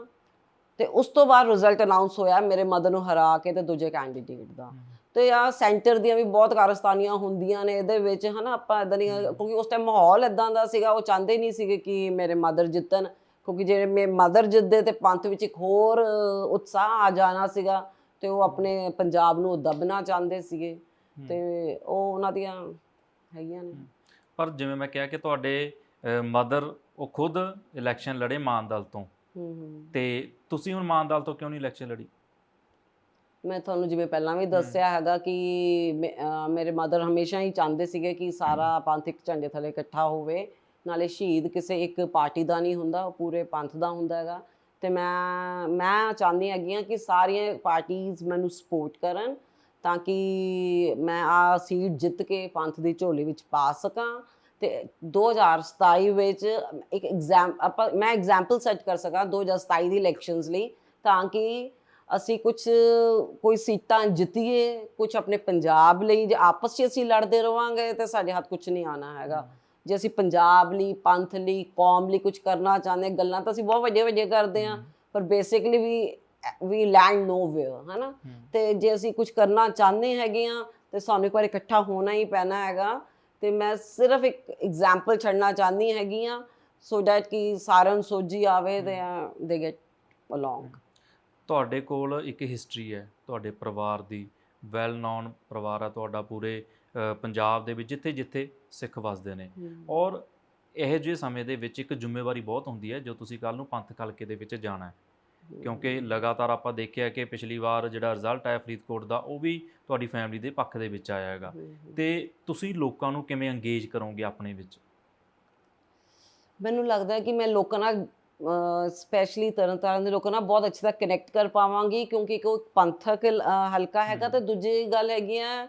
ਤੇ ਉਸ ਤੋਂ ਬਾਅਦ ਰਿਜ਼ਲਟ ਅਨਾਉਂਸ ਹੋਇਆ ਮੇਰੇ ਮਦਰ ਨੂੰ ਹਰਾ ਕੇ ਤੇ ਦੂਜੇ ਕੈਂਡੀਡੇਟ ਦਾ ਤੇ ਆ ਸੈਂਟਰ ਦੀਆਂ ਵੀ ਬਹੁਤ ਕਾਰਸਤਾਨੀਆਂ ਹੁੰਦੀਆਂ ਨੇ ਇਹਦੇ ਵਿੱਚ ਹਨਾ? ਆਪਾਂ ਇਦਾਂ ਨਹੀਂ। ਕਿਉਂਕਿ ਉਸ ਟਾਈਮ ਮਾਹੌਲ ਇਦਾਂ ਦਾ ਸੀਗਾ ਉਹ ਚਾਹੁੰਦੇ ਨਹੀਂ ਸੀਗੇ ਕਿ ਮੇਰੇ ਮਦਰ ਜਿੱਤਣ ਕਿਉਂਕਿ ਜਿਹੜੇ ਮੇਰੇ ਮਦਰ ਜਿੱਤਦੇ ਤੇ ਪੰਥ ਵਿੱਚ ਇੱਕ ਹੋਰ ਉਤਸ਼ਾਹ ਆ ਜਾਣਾ ਸੀਗਾ ਤੇ ਉਹ ਆਪਣੇ ਪੰਜਾਬ ਨੂੰ ਦਬਣਾ ਚਾਹੁੰਦੇ ਸੀਗੇ। ਤੇ ਉਹ ਉਹਨਾਂ ਦੀਆਂ ਹੈਗੀਆਂ ਨੇ। ਪਰ ਜਿਵੇਂ ਮੈਂ ਕਿਹਾ ਕਿ ਤੁਹਾਡੇ ਮਦਰ ਉਹ ਖੁਦ ਇਲੈਕਸ਼ਨ ਲੜੇ ਮਾਨ ਦਲ ਤੋਂ। ਤੇ ਤੁਸੀਂ ਹੁਣ ਮਾਨ ਦਲ ਤੋਂ ਕਿਉਂ ਨਹੀਂ ਇਲੈਕਸ਼ਨ ਲੜੀ? ਮੈਂ ਤੁਹਾਨੂੰ ਜਿਵੇਂ ਪਹਿਲਾਂ ਵੀ ਦੱਸਿਆ ਹੈਗਾ ਕਿ ਮੇਰੇ ਮਦਰ ਹਮੇਸ਼ਾ ਹੀ ਚਾਹੁੰਦੇ ਸੀਗੇ ਕਿ ਸਾਰਾ ਪੰਥ ਇੱਕ ਝੰਡੇ ਥੱਲੇ ਇਕੱਠਾ ਹੋਵੇ। ਨਾਲੇ ਸ਼ਹੀਦ ਕਿਸੇ ਇੱਕ ਪਾਰਟੀ ਦਾ ਨਹੀਂ ਹੁੰਦਾ ਉਹ ਪੂਰੇ ਪੰਥ ਦਾ ਹੁੰਦਾ ਹੈਗਾ। ਤੇ ਮੈਂ ਮੈਂ ਚਾਹੁੰਦੀ ਹੈਗੀ ਹਾਂ ਕਿ ਸਾਰੀਆਂ ਪਾਰਟੀਆਂ ਮੈਨੂੰ ਸਪੋਰਟ ਕਰਨ ਤਾਂ ਕਿ ਮੈਂ ਆ ਸੀਟ ਜਿੱਤ ਕੇ ਪੰਥ ਦੀ ਝੋਲੀ ਵਿੱਚ ਪਾ ਸਕਾਂ। ਤੇ 2027 ਵਿੱਚ ਇੱਕ ਐਗਜ਼ਾਮ ਆਪਾਂ ਮੈਂ ਐਗਜ਼ਾਮਪਲ ਸੈੱਟ ਕਰ ਸਕਾਂ 2027 ਦੀ ਇਲੈਕਸ਼ਨਸ ਲਈ ਤਾਂ ਕਿ ਅਸੀਂ ਕੁਝ ਕੋਈ ਸੀਟਾਂ ਜਿੱਤੀਏ ਕੁਝ ਆਪਣੇ ਪੰਜਾਬ ਲਈ ਜੇ ਆਪਸ 'ਚ ਅਸੀਂ ਲੜਦੇ ਰਵਾਂਗੇ ਤੇ ਸਾਡੇ ਹੱਥ ਕੁਝ ਨਹੀਂ ਆਣਾ ਹੈਗਾ। ਜੇ ਅਸੀਂ ਪੰਜਾਬ ਲਈ ਪੰਥ ਲਈ ਕੌਮ ਲਈ ਕੁਝ ਕਰਨਾ ਚਾਹੁੰਦੇ ਗੱਲਾਂ ਤਾਂ ਅਸੀਂ ਬਹੁਤ ਵੱਡੀਆਂ ਵੱਡੀਆਂ ਕਰਦੇ ਹਾਂ ਪਰ basically we we land nowhere ਹਨਾ? ਤੇ ਜੇ ਅਸੀਂ ਕੁਝ ਕਰਨਾ ਚਾਹੁੰਦੇ ਹੈਗੇ ਆ ਤੇ ਸਾਨੂੰ ਇੱਕ ਵਾਰ ਇਕੱਠਾ ਹੋਣਾ ਹੀ ਪੈਣਾ ਹੈਗਾ। ਤੇ ਮੈਂ ਸਿਰਫ ਇੱਕ ਐਗਜ਼ਾਮਪਲ ਛੱਡਣਾ ਚਾਹੁੰਦੀ ਹੈਗੀ ਆ ਸੋ ਦੈਟ ਕਿ ਸਾਰਿਆਂ ਨੂੰ ਸੋਝੀ ਆਵੇ ਤੇ ਦੇ ਗੈਟ ਅਲੋਂਗ ਤੁਹਾਡੇ ਕੋਲ ਇੱਕ ਹਿਸਟਰੀ ਹੈ ਤੁਹਾਡੇ ਪਰਿਵਾਰ ਦੀ। ਵੈਲ ਨੋਨ ਪਰਿਵਾਰ ਹੈ ਤੁਹਾਡਾ ਪੂਰੇ ਪੰਜਾਬ ਦੇ ਵਿੱਚ ਜਿੱਥੇ ਜਿੱਥੇ ਸਿੱਖ ਵਸਦੇ ਨੇ। ਔਰ ਇਹੋ ਜਿਹੇ ਸਮੇਂ ਦੇ ਵਿੱਚ ਇੱਕ ਜ਼ਿੰਮੇਵਾਰੀ ਬਹੁਤ ਹੁੰਦੀ ਹੈ ਜੋ ਤੁਸੀਂ ਕੱਲ ਨੂੰ ਪੰਥ ਹਲਕੇ ਦੇ ਵਿੱਚ ਜਾਣਾ ਹੈ। ਕਿਉਂਕਿ ਲਗਾਤਾਰ ਆਪਾਂ ਦੇਖਿਆ ਕਿ ਪਿਛਲੀ ਵਾਰ ਜਿਹੜਾ ਰਿਜ਼ਲਟ ਆਇਆ ਫਰੀਦਕੋਟ ਦਾ ਉਹ ਵੀ ਤੁਹਾਡੀ ਫੈਮਿਲੀ ਦੇ ਪੱਖ ਦੇ ਵਿੱਚ ਆਇਆ ਹੈਗਾ। ਤੇ ਤੁਸੀਂ ਲੋਕਾਂ ਨੂੰ ਕਿਵੇਂ ਅੰਗੇਜ ਕਰੋਗੇ ਆਪਣੇ ਵਿੱਚ? ਮੈਨੂੰ ਲੱਗਦਾ ਹੈ ਕਿ ਮੈਂ ਲੋਕਾਂ ਨਾਲ ਸਪੈਸ਼ਲੀ ਤਰਨਤਾਰਨ ਦੇ ਲੋਕਾਂ ਨਾਲ ਬਹੁਤ ਅੱਛੀ ਤਰ੍ਹਾਂ ਕਨੈਕਟ ਕਰ ਪਾਵਾਂਗੀ ਕਿਉਂਕਿ ਇੱਕ ਪੰਥਕ ਹਲਕਾ ਹੈਗਾ ਤੇ ਦੂਜੀ ਗੱਲ ਹੈਗੀ ਆ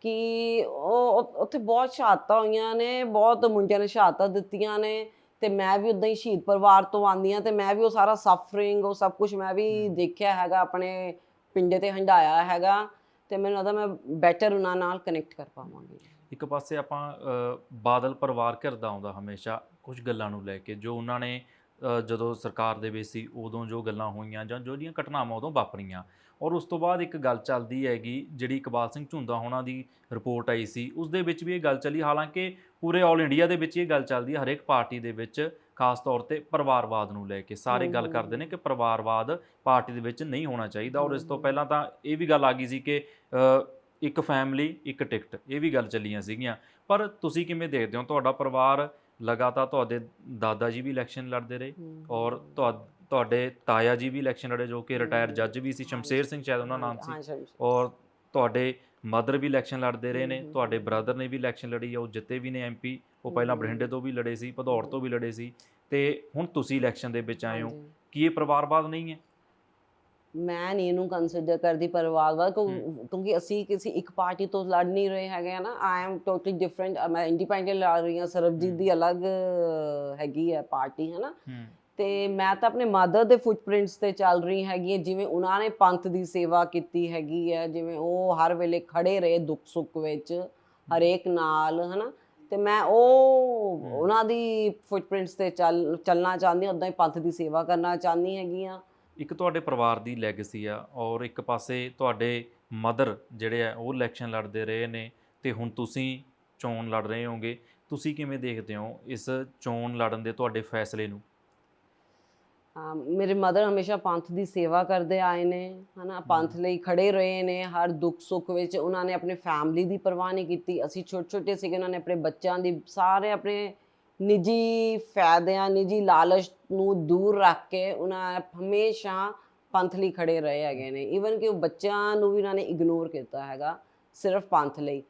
ਕਿ ਉਹ ਉੱਥੇ ਬਹੁਤ ਸ਼ਹਾਦਤਾਂ ਹੋਈਆਂ ਨੇ ਬਹੁਤ ਮੁੰਡਿਆਂ ਨੇ ਸ਼ਹਾਦਤਾਂ ਦਿੱਤੀਆਂ ਨੇ ਤੇ ਮੈਂ ਵੀ ਉਦਾਂ ਹੀ ਸ਼ਹੀਦ ਪਰਿਵਾਰ ਤੋਂ ਆਉਂਦੀ ਹਾਂ ਤੇ ਮੈਂ ਵੀ ਉਹ ਸਾਰਾ ਸਫਰਿੰਗ ਉਹ ਸਭ ਕੁਝ ਮੈਂ ਵੀ। ਦੇਖਿਆ ਹੈਗਾ ਆਪਣੇ ਪਿੰਡੇ ਤੇ ਹੰਡਾਇਆ ਹੈਗਾ ਤੇ ਮੈਨੂੰ ਲੱਗਦਾ ਮੈਂ ਬੈਟਰ ਉਹਨਾਂ ਨਾਲ ਕਨੈਕਟ ਕਰ ਪਾਵਾਂਗੀ ਇੱਕ ਪਾਸੇ ਆਪਾਂ ਬਾਦਲ ਪਰਿਵਾਰ ਘਿਰਦਾ ਆਉਂਦਾ ਹਮੇਸ਼ਾ ਕੁਝ ਗੱਲਾਂ ਨੂੰ ਲੈ ਕੇ ਜੋ ਉਹਨਾਂ ਨੇ ਜਦੋਂ ਸਰਕਾਰ ਦੇ ਵਿੱਚ ਸੀ ਉਦੋਂ ਜੋ ਗੱਲਾਂ ਹੋਈਆਂ ਜਾਂ ਜੋ ਜੀਆਂ ਘਟਨਾਵਾਂ ਉਦੋਂ ਵਾਪਰੀਆਂ। ਔਰ ਉਸ ਤੋਂ ਬਾਅਦ ਇੱਕ ਗੱਲ ਚੱਲਦੀ ਹੈਗੀ ਜਿਹੜੀ ਇਕਬਾਲ ਸਿੰਘ ਝੁੰਦਾ ਹੋਣਾ ਦੀ ਰਿਪੋਰਟ ਆਈ ਸੀ ਉਸ ਦੇ ਵਿੱਚ ਵੀ ਇਹ ਗੱਲ ਚੱਲੀ। ਹਾਲਾਂਕਿ ਪੂਰੇ ਆਲ ਇੰਡੀਆ ਦੇ ਵਿੱਚ ਇਹ ਗੱਲ ਚੱਲਦੀ ਹੈ ਹਰੇਕ ਪਾਰਟੀ ਦੇ ਵਿੱਚ ਖਾਸ ਤੌਰ ਤੇ ਪਰਿਵਾਰਵਾਦ ਨੂੰ ਲੈ ਕੇ। ਸਾਰੇ ਗੱਲ। ਕਰਦੇ ਨੇ ਕਿ ਪਰਿਵਾਰਵਾਦ ਪਾਰਟੀ ਦੇ ਵਿੱਚ ਨਹੀਂ ਹੋਣਾ ਚਾਹੀਦਾ ਔਰ ਇਸ ਤੋਂ। ਪਹਿਲਾਂ ਤਾਂ ਇਹ ਵੀ ਗੱਲ ਆ ਗਈ ਸੀ ਕਿ ਇੱਕ ਫੈਮਿਲੀ ਇੱਕ ਟਿਕਟ ਇਹ ਵੀ ਗੱਲ ਚੱਲੀਆਂ ਸੀਗੀਆਂ। ਪਰ ਤੁਸੀਂ ਕਿਵੇਂ ਦੇਖਦੇ ਹੋ? ਤੁਹਾਡਾ ਪਰਿਵਾਰ ਲਗਾਤਾਰ ਤੁਹਾਡੇ ਦਾਦਾ ਜੀ ਵੀ ਇਲੈਕਸ਼ਨ ਲੜਦੇ ਰਹੇ ਔਰ ਤੁਹਾ- ਤੁਹਾਡੇ ਤਾਇਆ ਜੀ ਵੀ ਇਲੈਕਸ਼ਨ ਲੜੇ ਜੋ ਕਿ ਰਿਟਾਇਰ। ਜੱਜ ਵੀ ਸੀ ਸ਼ਮਸ਼ੇਰ ਸਿੰਘ ਸ਼ਾਇਦ ਉਹਨਾਂ ਨਾਮ ਸੀ। ਔਰ ਤੁਹਾਡੇ ਮਦਰ ਵੀ ਇਲੈਕਸ਼ਨ ਲੜਦੇ ਰਹੇ ਨੇ ਤੁਹਾਡੇ। ਬ੍ਰਦਰ ਨੇ ਵੀ ਇਲੈਕਸ਼ਨ ਲੜੀ ਆ ਉਹ ਜਿੱਤੇ ਵੀ ਨੇ ਐਮਪੀ ਉਹ ਪਹਿਲਾਂ। ਬਠਿੰਡੇ ਤੋਂ ਵੀ ਲੜੇ ਸੀ ਭਦੌੜ ਤੋਂ ਵੀ ਲੜੇ ਸੀ ਤੇ ਹੁਣ ਤੁਸੀਂ ਇਲੈਕਸ਼ਨ ਦੇ ਵਿੱਚ ਆਏ ਹੋ। ਕੀ ਇਹ ਪਰਿਵਾਰਵਾਦ ਨਹੀਂ ਹੈ ਮੈਂ ਨਹੀਂ ਇਹਨੂੰ ਕੰਸੀਡਰ ਕਰਦੀ ਪਰਿਵਾਰਵਾਦ। ਕਿਉਂਕਿ ਅਸੀਂ ਕਿਸੇ ਇੱਕ ਪਾਰਟੀ ਤੋਂ ਲੜ ਨਹੀਂ ਰਹੇ ਹੈਗੇ ਨਾ ਆਈ ਐਮ ਟੋਟਲੀ ਡਿਫਰੈਂਟ ਮੈਂ ਇੰਡੀਪੈਂਡੈਂਟ ਲੜ ਰਹੀ ਹਾਂ ਸਰਬਜੀਤ। ਦੀ ਅਲੱਗ ਹੈਗੀ ਹੈ ਪਾਰਟੀ ਹੈ ਨਾ ਹੂੰ ਤੇ ਮੈਂ ਤਾਂ ਆਪਣੇ ਮਦਰ ਦੇ ਫੁੱਟਪ੍ਰਿੰਟਸ ਤੇ ਚੱਲ ਰਹੀ ਹੈਗੀ ਹਾਂ ਜਿਵੇਂ ਉਹਨਾਂ ਨੇ ਪੰਥ ਦੀ ਸੇਵਾ ਕੀਤੀ ਹੈਗੀ ਹੈ ਜਿਵੇਂ ਉਹ ਹਰ ਵੇਲੇ ਖੜੇ ਰਹੇ ਦੁੱਖ ਸੁੱਖ ਵਿੱਚ ਹਰੇਕ ਨਾਲ ਹਨਾ ਤੇ ਮੈਂ ਉਹ। ਉਹਨਾਂ ਦੀ ਫੁੱਟਪ੍ਰਿੰਟਸ ਤੇ ਚੱਲ ਚੱਲਣਾ ਚਾਹੁੰਦੀ ਹਾਂ ਉਦਾਂ ਹੀ ਪੰਥ ਦੀ ਸੇਵਾ ਕਰਨਾ ਚਾਹੁੰਦੀ ਹੈਗੀ ਆ ਇੱਕ ਤੁਹਾਡੇ ਪਰਿਵਾਰ ਦੀ ਲੈਗੇਸੀ ਆ ਔਰ ਇੱਕ ਪਾਸੇ ਤੁਹਾਡੇ ਮਦਰ ਜਿਹੜੇ ਆ ਉਹ ਇਲੈਕਸ਼ਨ ਲੜਦੇ ਰਹੇ ਨੇ ਤੇ ਹੁਣ ਤੁਸੀਂ ਚੋਣ ਲੜ ਰਹੇ ਹੋਗੇ ਤੁਸੀਂ ਕਿਵੇਂ ਦੇਖਦੇ ਹੋ ਇਸ ਚੋਣ ਲੜਨ ਦੇ ਤੁਹਾਡੇ ਫੈਸਲੇ ਨੂੰ? ਮੇਰੇ ਮਦਰ ਹਮੇਸ਼ਾ ਪੰਥ ਦੀ ਸੇਵਾ ਕਰਦੇ ਆਏ ਨੇ ਹਨਾ ਪੰਥ ਲਈ ਖੜੇ ਰਹੇ ਨੇ ਹਰ ਦੁੱਖ ਸੁੱਖ ਵਿੱਚ ਉਹਨਾਂ ਨੇ ਆਪਣੀ ਫੈਮਿਲੀ ਦੀ ਪਰਵਾਹ ਨਹੀਂ ਕੀਤੀ। ਅਸੀਂ ਛੋਟੇ ਛੋਟੇ ਸੀਗੇ ਉਹਨਾਂ ਨੇ ਆਪਣੇ ਬੱਚਿਆਂ ਦੀ ਸਾਰੇ ਆਪਣੇ ਨਿੱਜੀ ਫਾਇਦਿਆਂ ਨਿੱਜੀ ਲਾਲਚ ਨੂੰ ਦੂਰ ਰੱਖ ਕੇ ਉਹਨਾਂ ਹਮੇਸ਼ਾ ਪੰਥ ਲਈ ਖੜੇ ਰਹੇ ਹੈਗੇ ਨੇ। ਈਵਨ ਕਿ ਉਹ ਬੱਚਿਆਂ ਨੂੰ ਵੀ ਉਹਨਾਂ ਨੇ ਇਗਨੋਰ ਕੀਤਾ ਹੈਗਾ ਸਿਰਫ ਪੰਥ ਲਈ।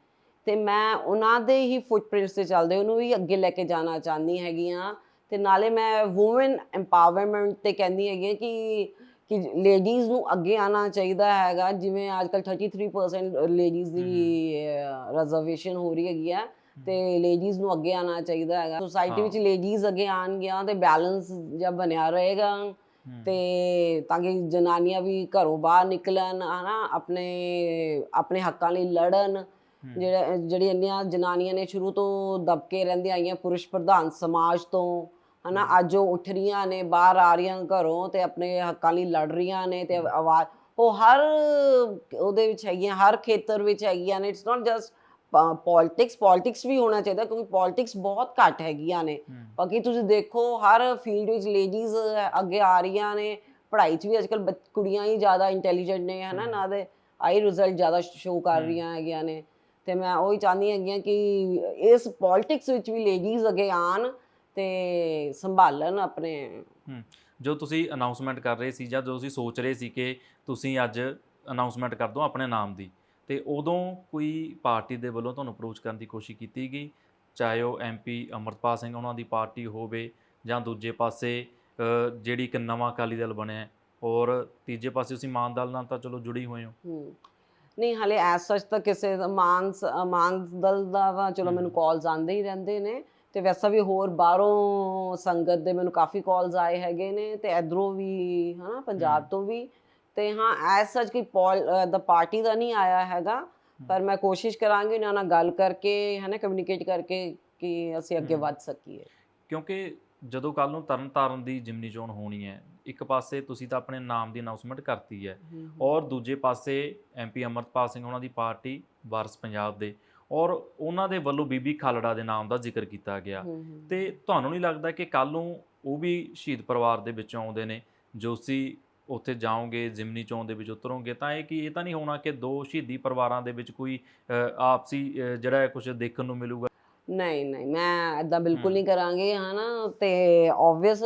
ਤੇ ਮੈਂ ਉਹਨਾਂ ਦੇ ਹੀ ਫੁੱਟਪ੍ਰਿੰਟਸ ਤੇ ਚੱਲਦੇ ਉਹਨੂੰ ਵੀ ਅੱਗੇ ਲੈ ਕੇ ਜਾਣਾ ਚਾਹੁੰਦੀ ਹੈਗੀ ਆ ਤੇ ਨਾਲੇ ਮੈਂ ਔਮਨ ਐਮਪਾਵਰਮੈਂਟ ਤੇ ਕਹਿੰਦੀ ਹੈਗੀ ਕਿ ਕਿ ਲੇਡੀਜ਼ ਨੂੰ ਅੱਗੇ ਆਉਣਾ ਚਾਹੀਦਾ ਹੈਗਾ। ਜਿਵੇਂ ਅੱਜਕੱਲ 33% ਲੇਡੀਜ਼ ਦੀ ਰਿਜ਼ਰਵੇਸ਼ਨ ਹੋ ਰਹੀ ਹੈਗੀ ਆ ਤੇ ਲੇਡੀਜ਼ ਨੂੰ ਅੱਗੇ ਆਉਣਾ ਚਾਹੀਦਾ ਹੈਗਾ। ਸੋਸਾਇਟੀ ਵਿੱਚ ਲੇਡੀਜ਼ ਅੱਗੇ ਆਣਗੀਆਂ ਤੇ ਬੈਲੈਂਸ ਜਿਹਾ ਬਣਿਆ ਰਹੇਗਾ। ਤੇ ਤਾਂ ਕਿ ਜਨਾਨੀਆਂ ਵੀ ਘਰੋਂ ਬਾਹਰ ਨਿਕਲਣ ਹਨਾ ਆਪਣੇ ਆਪਣੇ ਹੱਕਾਂ ਲਈ ਲੜਨ। ਜਿਹੜੇ ਜਿਹੜੀ ਇੰਨੀਆਂ ਜਨਾਨੀਆਂ ਨੇ ਸ਼ੁਰੂ ਤੋਂ ਦਬਕੇ ਰਹਿੰਦੀਆਂ ਆਈਆਂ ਪੁਰਸ਼ ਪ੍ਰਧਾਨ ਸਮਾਜ ਤੋਂ ਹਨਾ ਅੱਜ ਉਹ ਉੱਠ ਰਹੀਆਂ ਨੇ ਬਾਹਰ ਆ ਰਹੀਆਂ ਘਰੋਂ ਤੇ ਆਪਣੇ ਹੱਕਾਂ ਲਈ ਲੜ ਰਹੀਆਂ ਨੇ ਤੇ ਆਵਾਜ਼ ਉਹ ਹਰ ਉਹਦੇ ਵਿੱਚ ਹੈਗੀਆਂ ਹਰ ਖੇਤਰ ਵਿੱਚ ਹੈਗੀਆਂ ਨੇ। It's not just politics politics ਵੀ ਹੋਣਾ ਚਾਹੀਦਾ ਕਿਉਂਕਿ ਪੋਲਿਟਿਕਸ ਬਹੁਤ ਘੱਟ ਹੈਗੀਆਂ ਨੇ। ਬਾਕੀ ਤੁਸੀਂ ਦੇਖੋ ਹਰ ਫੀਲਡ ਵਿੱਚ ਲੇਡੀਜ਼ ਅੱਗੇ ਆ ਰਹੀਆਂ ਨੇ। ਪੜ੍ਹਾਈ 'ਚ ਵੀ ਅੱਜਕੱਲ ਕੁੜੀਆਂ ਹੀ ਜ਼ਿਆਦਾ ਇੰਟੈਲੀਜੈਂਟ ਨੇ ਹਨਾ ਨਾ ਦੇ ਆਈ ਰਿਜ਼ਲਟ ਜ਼ਿਆਦਾ ਸ਼ੋ ਕਰ ਰਹੀਆਂ ਹੈਗੀਆਂ ਨੇ। ਤੇ ਮੈਂ ਉਹੀ ਚਾਹੁੰਦੀ ਹੈਗੀ ਹਾਂ ਕਿ ਇਸ ਪੋਲਿਟਿਕਸ ਵਿੱਚ ਵੀ ਲੇਡੀਜ਼ ਅੱਗੇ ਆਣ ਤੇ ਸੰਭਾਲਣ ਆਪਣੇ। ਹੂੰ। ਜੋ ਤੁਸੀਂ ਅਨਾਉਂਸਮੈਂਟ ਕਰ ਰਹੇ ਸੀ ਜਾਂ ਜੋ ਤੁਸੀਂ ਸੋਚ ਰਹੇ ਸੀ ਕਿ ਤੁਸੀਂ ਅੱਜ ਅਨਾਉਂਸਮੈਂਟ ਕਰ ਦੋ ਆਪਣੇ ਨਾਮ ਦੀ। ਤੇ ਉਦੋਂ ਕੋਈ ਪਾਰਟੀ ਦੇ ਵੱਲੋਂ ਤੁਹਾਨੂੰ ਅਪਰੋਚ ਕਰਨ ਦੀ ਕੋਸ਼ਿਸ਼ ਕੀਤੀ ਗਈ? ਚਾਹੇ ਉਹ ਐਮਪੀ ਅਮਰਪਾਲ ਸਿੰਘ ਉਹਨਾਂ ਦੀ ਪਾਰਟੀ ਹੋਵੇ ਜਾਂ ਦੂਜੇ ਪਾਸੇ ਜਿਹੜੀ ਇੱਕ ਨਵਾਂ ਅਕਾਲੀ ਦਲ ਬਣਿਆ ਔਰ ਤੀਜੇ ਪਾਸੇ ਤੁਸੀਂ ਮਾਨ ਦਲ ਨਾਲ ਤਾਂ ਚਲੋ ਜੁੜੀ ਹੋਏ ਹੋ। ਨਹੀਂ ਹਲੇ ਐਸ ਸੱਚ ਤਾਂ ਕਿਸੇ ਮਾਨ ਮਾਨ ਦਲ ਦਾ ਵਾ ਚਲੋ ਮੈਨੂੰ ਕਾਲਸ ਆਉਂਦੇ ਹੀ ਰਹਿੰਦੇ ਨੇ ਤੇ ਵੈਸਾ ਵੀ ਹੋਰ ਬਾਹਰੋਂ ਸੰਗਤ ਦੇ ਮੈਨੂੰ ਕਾਫੀ ਕਾਲਸ ਆਏ ਹੈਗੇ ਨੇ ਤੇ ਇਧਰੋਂ ਵੀ ਹਨਾ ਪੰਜਾਬ ਤੋਂ ਵੀ ਤੇ ਹਾਂ ਐਸ ਸੱਚ ਕਿ ਪੋਲ ਦਾ ਪਾਰਟੀ ਦਾ ਨਹੀਂ ਆਇਆ ਹੈਗਾ ਪਰ ਮੈਂ ਕੋਸ਼ਿਸ਼ ਕਰਾਂਗੀ ਉਹਨਾਂ ਨਾਲ ਗੱਲ ਕਰਕੇ ਹਨਾ ਕਮਿਊਨੀਕੇਟ ਕਰਕੇ ਕਿ ਅਸੀਂ ਅੱਗੇ ਵੱਧ ਸਕੀਏ ਕਿਉਂਕਿ ਜਦੋਂ ਕੱਲ ਨੂੰ ਤਰਨ ਤਾਰਨ ਦੀ ਜਿਮਨੀ ਚੋਣ ਹੋਣੀ ਹੈ ਇੱਕ ਪਾਸੇ ਤੁਸੀਂ ਤਾਂ ਆਪਣੇ ਨਾਮ ਦੀ ਅਨਾਉਂਸਮੈਂਟ ਕਰਤੀ ਹੈ ਔਰ ਦੂਜੇ ਪਾਸੇ ਐਮਪੀ ਅਮਰਪਾਲ ਸਿੰਘ ਉਹਨਾਂ ਦੀ ਪਾਰਟੀ ਵਾਰਸ ਪੰਜਾਬ ਦੇ ਔਰ ਉਹਨਾਂ ਦੇ ਵੱਲੋਂ ਬੀਬੀ ਖਾਲੜਾ ਦੇ ਨਾਮ ਦਾ ਜ਼ਿਕਰ ਕੀਤਾ ਗਿਆ। ਤੇ ਤੁਹਾਨੂੰ ਨਹੀਂ ਲੱਗਦਾ ਕਿ ਕੱਲ ਨੂੰ ਉਹ ਵੀ ਸ਼ਹੀਦ ਪਰਿਵਾਰ ਦੇ ਵਿੱਚੋਂ ਆਉਂਦੇ ਨੇ ਜੋਸੀ ਉੱਥੇ ਜਾਓਗੇ ਜਿਮਨੀ ਚੋਣ ਦੇ ਵਿੱਚ ਉਤਰੋਗੇ ਤਾਂ ਇਹ ਕੀ ਇਹ ਤਾਂ ਨਹੀਂ ਹੋਣਾ ਕਿ ਦੋ ਸ਼ਹੀਦੀ ਪਰਿਵਾਰਾਂ ਦੇ ਵਿੱਚ ਕੋਈ ਆਪਸੀ ਜਿਹੜਾ ਕੁਝ ਦੇਖਣ ਨੂੰ ਮਿਲੂਗਾ? ਨਹੀਂ ਨਹੀਂ ਮੈਂ ਇਦਾਂ ਬਿਲਕੁਲ ਨਹੀਂ ਕਰਾਂਗੀ ਹਨਾ? ਤੇ ਆਬਵੀਅਸ